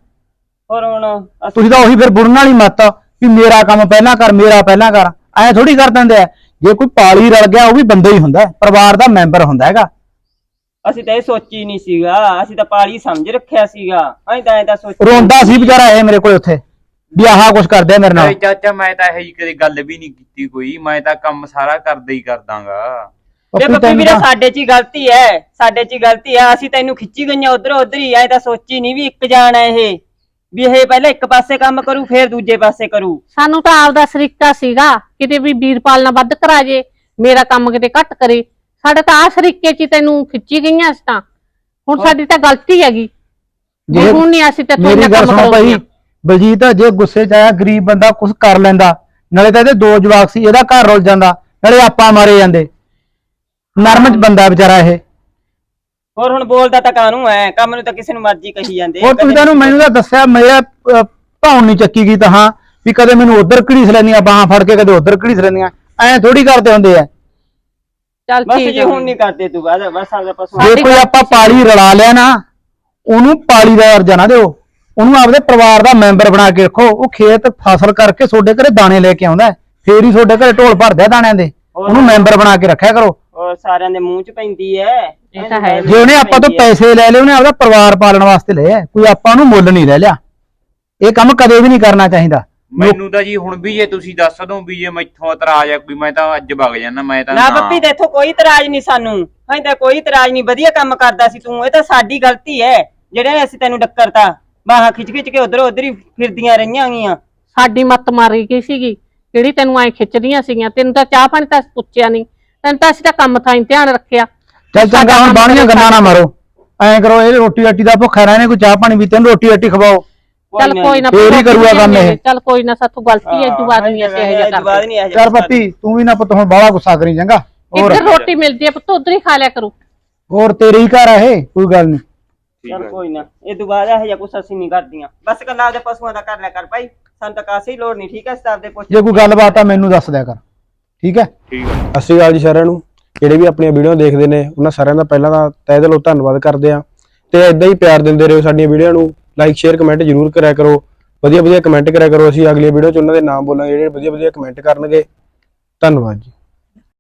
ਹੋਰ ਹੁਣ ਅਸੀਂ- ਤੁਸੀਂ ਤਾਂ ਉਹੀ ਫਿਰ ਬੁੜਨ ਵਾਲੀ ਮੱਤ ਆ ਵੀ ਮੇਰਾ ਕੰਮ ਪਹਿਲਾਂ ਕਰ ਮੇਰਾ ਪਹਿਲਾਂ ਕਰ ਐ ਥੋੜੀ ਕਰ ਦਿੰਦੇ ਆ। ਜੇ ਕੋਈ ਪਾਲੀ ਰਲ ਗਿਆ ਉਹ ਵੀ ਬੰਦਾ ਹੀ ਹੁੰਦਾ ਹੈ, ਪਰਿਵਾਰ ਦਾ ਮੈਂਬਰ ਹੁੰਦਾ ਹੈਗਾ। ਅਸੀਂ ਤਾਂ ਇਹ ਸੋਚੀ ਨਹੀਂ ਸੀਗਾ ਅਸੀਂ ਤਾਂ ਪਾਲੀ ਸਮਝ ਰੱਖਿਆ ਸੀਗਾ। ਅਸੀਂ ਤਾਂ ਐਂ ਤਾਂ ਸੋਚੀ ਰੋਂਦਾ ਸੀ ਵਿਚਾਰਾ ਇਹ ਮੇਰੇ ਕੋਲ ਉੱਥੇ ਵੀ ਆਹ ਕੁਛ ਕਰਦੇ ਆ ਮੇਰੇ ਨਾਲ। ਚਾਚਾ ਮੈਂ ਤਾਂ ਇਹ ਕਦੇ ਗੱਲ ਵੀ ਨਹੀਂ ਕੀਤੀ ਕੋਈ ਮੈਂ ਤਾਂ ਕੰਮ ਸਾਰਾ ਕਰਦਾ ਹੀ ਕਰਦਾਗਾ। ਤੇ ਪੱਪੀ ਵੀਰੇ ਸਾਡੇ 'ਚ ਹੀ ਗਲਤੀ ਹੈ ਸਾਡੇ 'ਚ ਹੀ ਗਲਤੀ ਹੈ ਅਸੀਂ ਤੈਨੂੰ ਖਿੱਚੀ ਗਈਆਂ ਉਧਰ ਉਧਰ ਹੀ ਐਂ ਤਾਂ ਸੋਚੀ ਨਹੀਂ ਵੀ ਇੱਕ ਜਾਣ ਹੈ ਇਹ ਵੀ ਇਹ ਪਹਿਲਾਂ ਇੱਕ ਪਾਸੇ ਕੰਮ ਕਰੂ ਫਿਰ ਦੂਜੇ ਪਾਸੇ ਕਰੂ। ਸਾਨੂੰ ਤਾਂ ਆਪਦਾ ਸਰੀਕਾ ਸੀਗਾ ਕਿਤੇ ਵੀ ਵੀਰਪਾਲ ਨਾਲ ਵੱਧ ਕਰਾ ਜੇ ਮੇਰਾ ਕੰਮ ਕਿਤੇ ਘੱਟ ਕਰੇ ਸਾਡੇ ਤਾਂ ਆ ਸਰੀਕੇ ਚ ਹੀ ਤੈਨੂੰ ਖਿੱਚੀ ਗਈਆਂ ਅਸੀਂ ਤਾਂ। ਹੁਣ ਸਾਡੀ ਤਾਂ ਗਲਤੀ ਹੈਗੀ। ਜੇ ਹੁਣ ਨਹੀਂ ਅਸੀਂ ਤੇ ਮੇਰੀ ਗੱਲ ਸੁਣੋ ਭਾਈ। ਬਲਜੀਤ ਜੇ ਗੁੱਸੇ 'ਚ ਆਇਆ ਗਰੀਬ ਬੰਦਾ ਕੁਝ ਕਰ ਲੈਂਦਾ। ਨਾਲੇ ਤਾਂ ਇਹਦੇ ਦੋ ਜਵਾਕ ਸੀ ਇਹਦਾ ਘਰ ਰੁਲ ਜਾਂਦਾ। ਨਾਲੇ ਆਪਾਂ ਮਾਰੇ ਜਾਂਦੇ। ਨਰਮ ਚ ਬੰਦਾ ਵਿਚਾਰਾ ਇਹ। ਹੋਰ ਹੁਣ ਬੋਲਦਾ ਤਾਂ ਕਾਹਨੂੰ ਐ? ਕੰਮ ਨੂੰ ਤਾਂ ਕਿਸੇ ਨੂੰ ਮਰਜ਼ੀ ਕਹੀ ਜਾਂਦੇ। ਹੋਰ ਤੁਸੀਂ ਤੁਹਾਨੂੰ ਮੈਨੂੰ ਤਾਂ ਦੱਸਿਆ ਮੇਰਾ ਅਹ, ਭਾਉਣ ਨਹੀਂ ਚੱਕੀ ਗਈ ਤਾਂ ਹਾਂ ਵੀ ਕਦੇ ਮੈਨੂੰ ਉਧਰ ਘੜੀਸ ਲੈਂਦੀਆਂ ਬਾਹਾਂ ਫੜ ਕੇ ਕਦੇ ਉਧਰ ਘੜੀਸ ਲੈਂਦੀਆਂ। ਐਂ ਥੋੜੀ ਕਰਦੇ ਹੁੰਦੇ ਆ। ਚੱਲ ਬਸ ਠੀਕ ਜੀ ਹੁਣ ਨਹੀਂ ਕਰਦੇ ਤੂੰ ਬਾਅਦ ਬਸ ਆਪਦਾ ਪਸ਼ੂ ਜੇ ਕੋਈ ਆਪਾਂ ਪਾਲੀ ਰਲਾ ਲਿਆ ਨਾ ਉਹਨੂੰ ਪਾਲੀ ਦਾ ਦਰਜਾ ਨਾ ਦਿਓ। ਉਹਨੂੰ ਆਪਦੇ ਪਰਿਵਾਰ ਦਾ ਮੈਂਬਰ ਬਣਾ ਕੇ ਰੱਖੋ। ਉਹ ਖੇਤ ਫਸਲ ਕਰਕੇ ਤੁਹਾਡੇ ਘਰੇ ਦਾਣੇ ਲੈ ਕੇ ਆਉਂਦਾ। ਫੇਰ ਹੀ ਤੁਹਾਡੇ ਘਰੇ ਢੋਲ ਭਰਦਾ ਦਾਣਿਆਂ ਦੇ। ਉਹਨੂੰ ਮੈਂਬਰ ਬਣਾ ਕੇ ਰੱਖਿਆ ਕਰੋ। ਸਾਰਿਆਂ ਦੇ ਮੂੰਹ 'ਚ ਪੈਂਦੀ ਐ ਇਹ ਤਾਂ ਹੈ। ਜੇ। ਉਹਨੇ ਆਪਾਂ ਤੋਂ ਪੈਸੇ ਲੈ ਲਏ ਉਹਨੇ ਆਪਦਾ ਪਰਿਵਾਰ ਪਾਲਣ ਵਾਸਤੇ ਲਏ। ਕੋਈ ਆਪਾਂ ਨੂੰ ਮੁੱਲ ਨਹੀਂ ਲੈ ਲਿਆ। ਇਹ ਕੰਮ ਕਦੇ ਵੀ ਨਹੀਂ ਕਰਨਾ ਚਾਹੀਦਾ। ਮੈਨੂੰ ਤਾਂ ਜੀ ਹੁਣ ਵੀ ਜੇ ਤੁਸੀਂ ਦੱਸ ਦੋ ਵੀ ਜੇ ਮੈਥੋਂ ਇਤਰਾਜ਼ ਆ ਕੋਈ ਮੈਂ ਤਾਂ ਅੱਜ ਵਗ ਜਾਣਾ ਮੈਂ ਤਾਂ ਨਾ ਬੱਪੀ ਦੇਖੋ ਕੋਈ ਇਤਰਾਜ਼ ਨਹੀਂ ਸਾਨੂੰ। ਤਾਂ ਕੋਈ ਇਤਰਾਜ਼ ਨਹੀਂ ਵਧੀਆ ਕੰਮ ਕਰਦਾ ਸੀ ਤੂੰ ਇਹ ਤਾਂ ਸਾਡੀ ਗਲਤੀ ਹੈ। ਜਿਹੜੇ ਅਸੀਂ ਤੈਨੂੰ ਡੱਕਰਤਾ ਬਾਹਾਂ ਖਿੱਚ ਖਿੱਚ ਕੇ ਉਧਰ ਉਧਰ ਹੀ ਫਿਰਦੀਆਂ ਰਹੀਆਂ ਗੀਆਂ। ਸਾਡੀ ਮੱਤ ਮਾਰੀ ਗਈ ਸੀਗੀ ਜਿਹੜੀ ਤੈਨੂੰ ਐ ਖਿੱਚਦੀਆਂ ਸੀਗੀਆਂ ਤੈਨੂੰ ਤਾਂ ਚਾਹ ਪਾਣੀ ਤਾਂ ਪੁੱਛਿਆ ਨਹੀਂ ਤੈਨੂੰ ਤਾਂ ਅਸੀਂ ਤਾਂ ਕੰਮ ਥਾਂ ਧਿਆਨ ਰੱਖਿਆ। ਚੱਲ ਚੰਗਾ ਹੁਣ ਬਾਣੀਆਂ ਗੱਲਾਂ ਨਾ ਮਾਰੋ। ਐਂ ਕਰੋ ਇਹ ਰੋਟੀ ਰਾਟੀ ਦਾ ਭੁੱਖਾ ਰਹਿਣੇ ਕੋਈ ਚਾਹ ਪਾਣੀ ਪੀਤੇ ਨੂੰ ਰੋਟੀ ਰਾਟੀ ਖਵਾਓ। ਚੱਲ ਕੋਈ ਨਾ ਫੇਰ ਹੀ ਕਰੂਗਾ ਕੰਮ ਇਹ। ਚੱਲ ਕੋਈ ਨਾ ਸਾਥੋਂ ਗਲਤੀ ਐ ਇਦੋਂ ਬਾਅਦ ਨਹੀਂ ਅਸੀਂ ਇਹ ਜਿਹਾ ਕਰਦੇ ਨਹੀਂ ਚੱਲ ਪੱਪੀ ਤੂੰ ਵੀ ਨਾ ਪੁੱਤ ਹੁਣ ਬਾਹਲਾ ਗੁੱਸਾ ਕਰੀ ਚੰਗਾ। ਹੋਰ। ਇੱਧਰ ਰੋਟੀ ਮਿਲਦੀ ਐ ਪੁੱਤ ਉਧਰ ਹੀ ਖਾ ਲਿਆ ਕਰੂ। ਹੋਰ ਤੇਰੇ ਹੀ ਘਰ ਆ ਇਹ ਕੋਈ ਗੱਲ ਨਹੀਂ। ਚੱਲ ਕੋਈ ਨਾ ਇਹ ਤੋਂ ਬਾਅਦ ਇਹੋ ਜਿਹਾ ਕੁਛ ਅਸੀਂ ਨਹੀਂ ਕਰਦੀਆਂ। ਬਸ ਕੱਲਾ ਆਪਦੇ ਪਸ਼ੂਆਂ ਦਾ ਕਰ ਲਿਆ ਕਰ ਭਾਈ ਸਾਨੂੰ ਤਾਂ ਕਾਸੇ ਹੀ ਲੋੜ ਨਹੀਂ ਠੀਕ ਹੈ ਸਤਾਬ ਦੇ ਪੁੱਛ ਜੇ ਕੋਈ ਗੱਲਬਾਤ ਆ ਮੈਨੂੰ ਦੱਸ ਦਿਆ ਕਰ ਠੀਕ ਹੈ? ਸਤਿ ਸ਼੍ਰੀ ਅਕਾਲ ਜੀ ਸਾਰਿਆਂ ਨੂੰ। ਜਿਹੜੇ ਵੀ ਆਪਣੀਆਂ ਵੀਡੀਓ ਦੇਖਦੇ ਨੇ ਉਹਨਾਂ ਸਾਰਿਆਂ ਦਾ ਪਹਿਲਾਂ ਤਾਂ ਤਹਿ ਦਿਲੋਂ ਧੰਨਵਾਦ ਕਰਦੇ ਆ ਤੇ ਇਦਾਂ ਹੀ ਪਿਆਰ ਦਿੰਦੇ ਰਹੋ ਸਾਡੀਆਂ ਵੀਡੀਓ ਨੂੰ। ਲਾਈਕ ਸ਼ੇਅਰ ਕਮੈਂਟ ਜ਼ਰੂਰ ਕਰਿਆ ਕਰੋ। ਵਧੀਆ ਵਧੀਆ ਕਮੈਂਟ ਕਰਿਆ ਕਰੋ। ਅਸੀਂ ਅਗਲੀ ਵੀਡੀਓ 'ਚ ਉਹਨਾਂ ਦੇ ਨਾਮ ਬੋਲਾਂਗੇ, ਜਿਹੜੇ ਵਧੀਆ ਵਧੀਆ ਕਮੈਂਟ ਕਰਨਗੇ। ਧੰਨਵਾਦ ਜੀ।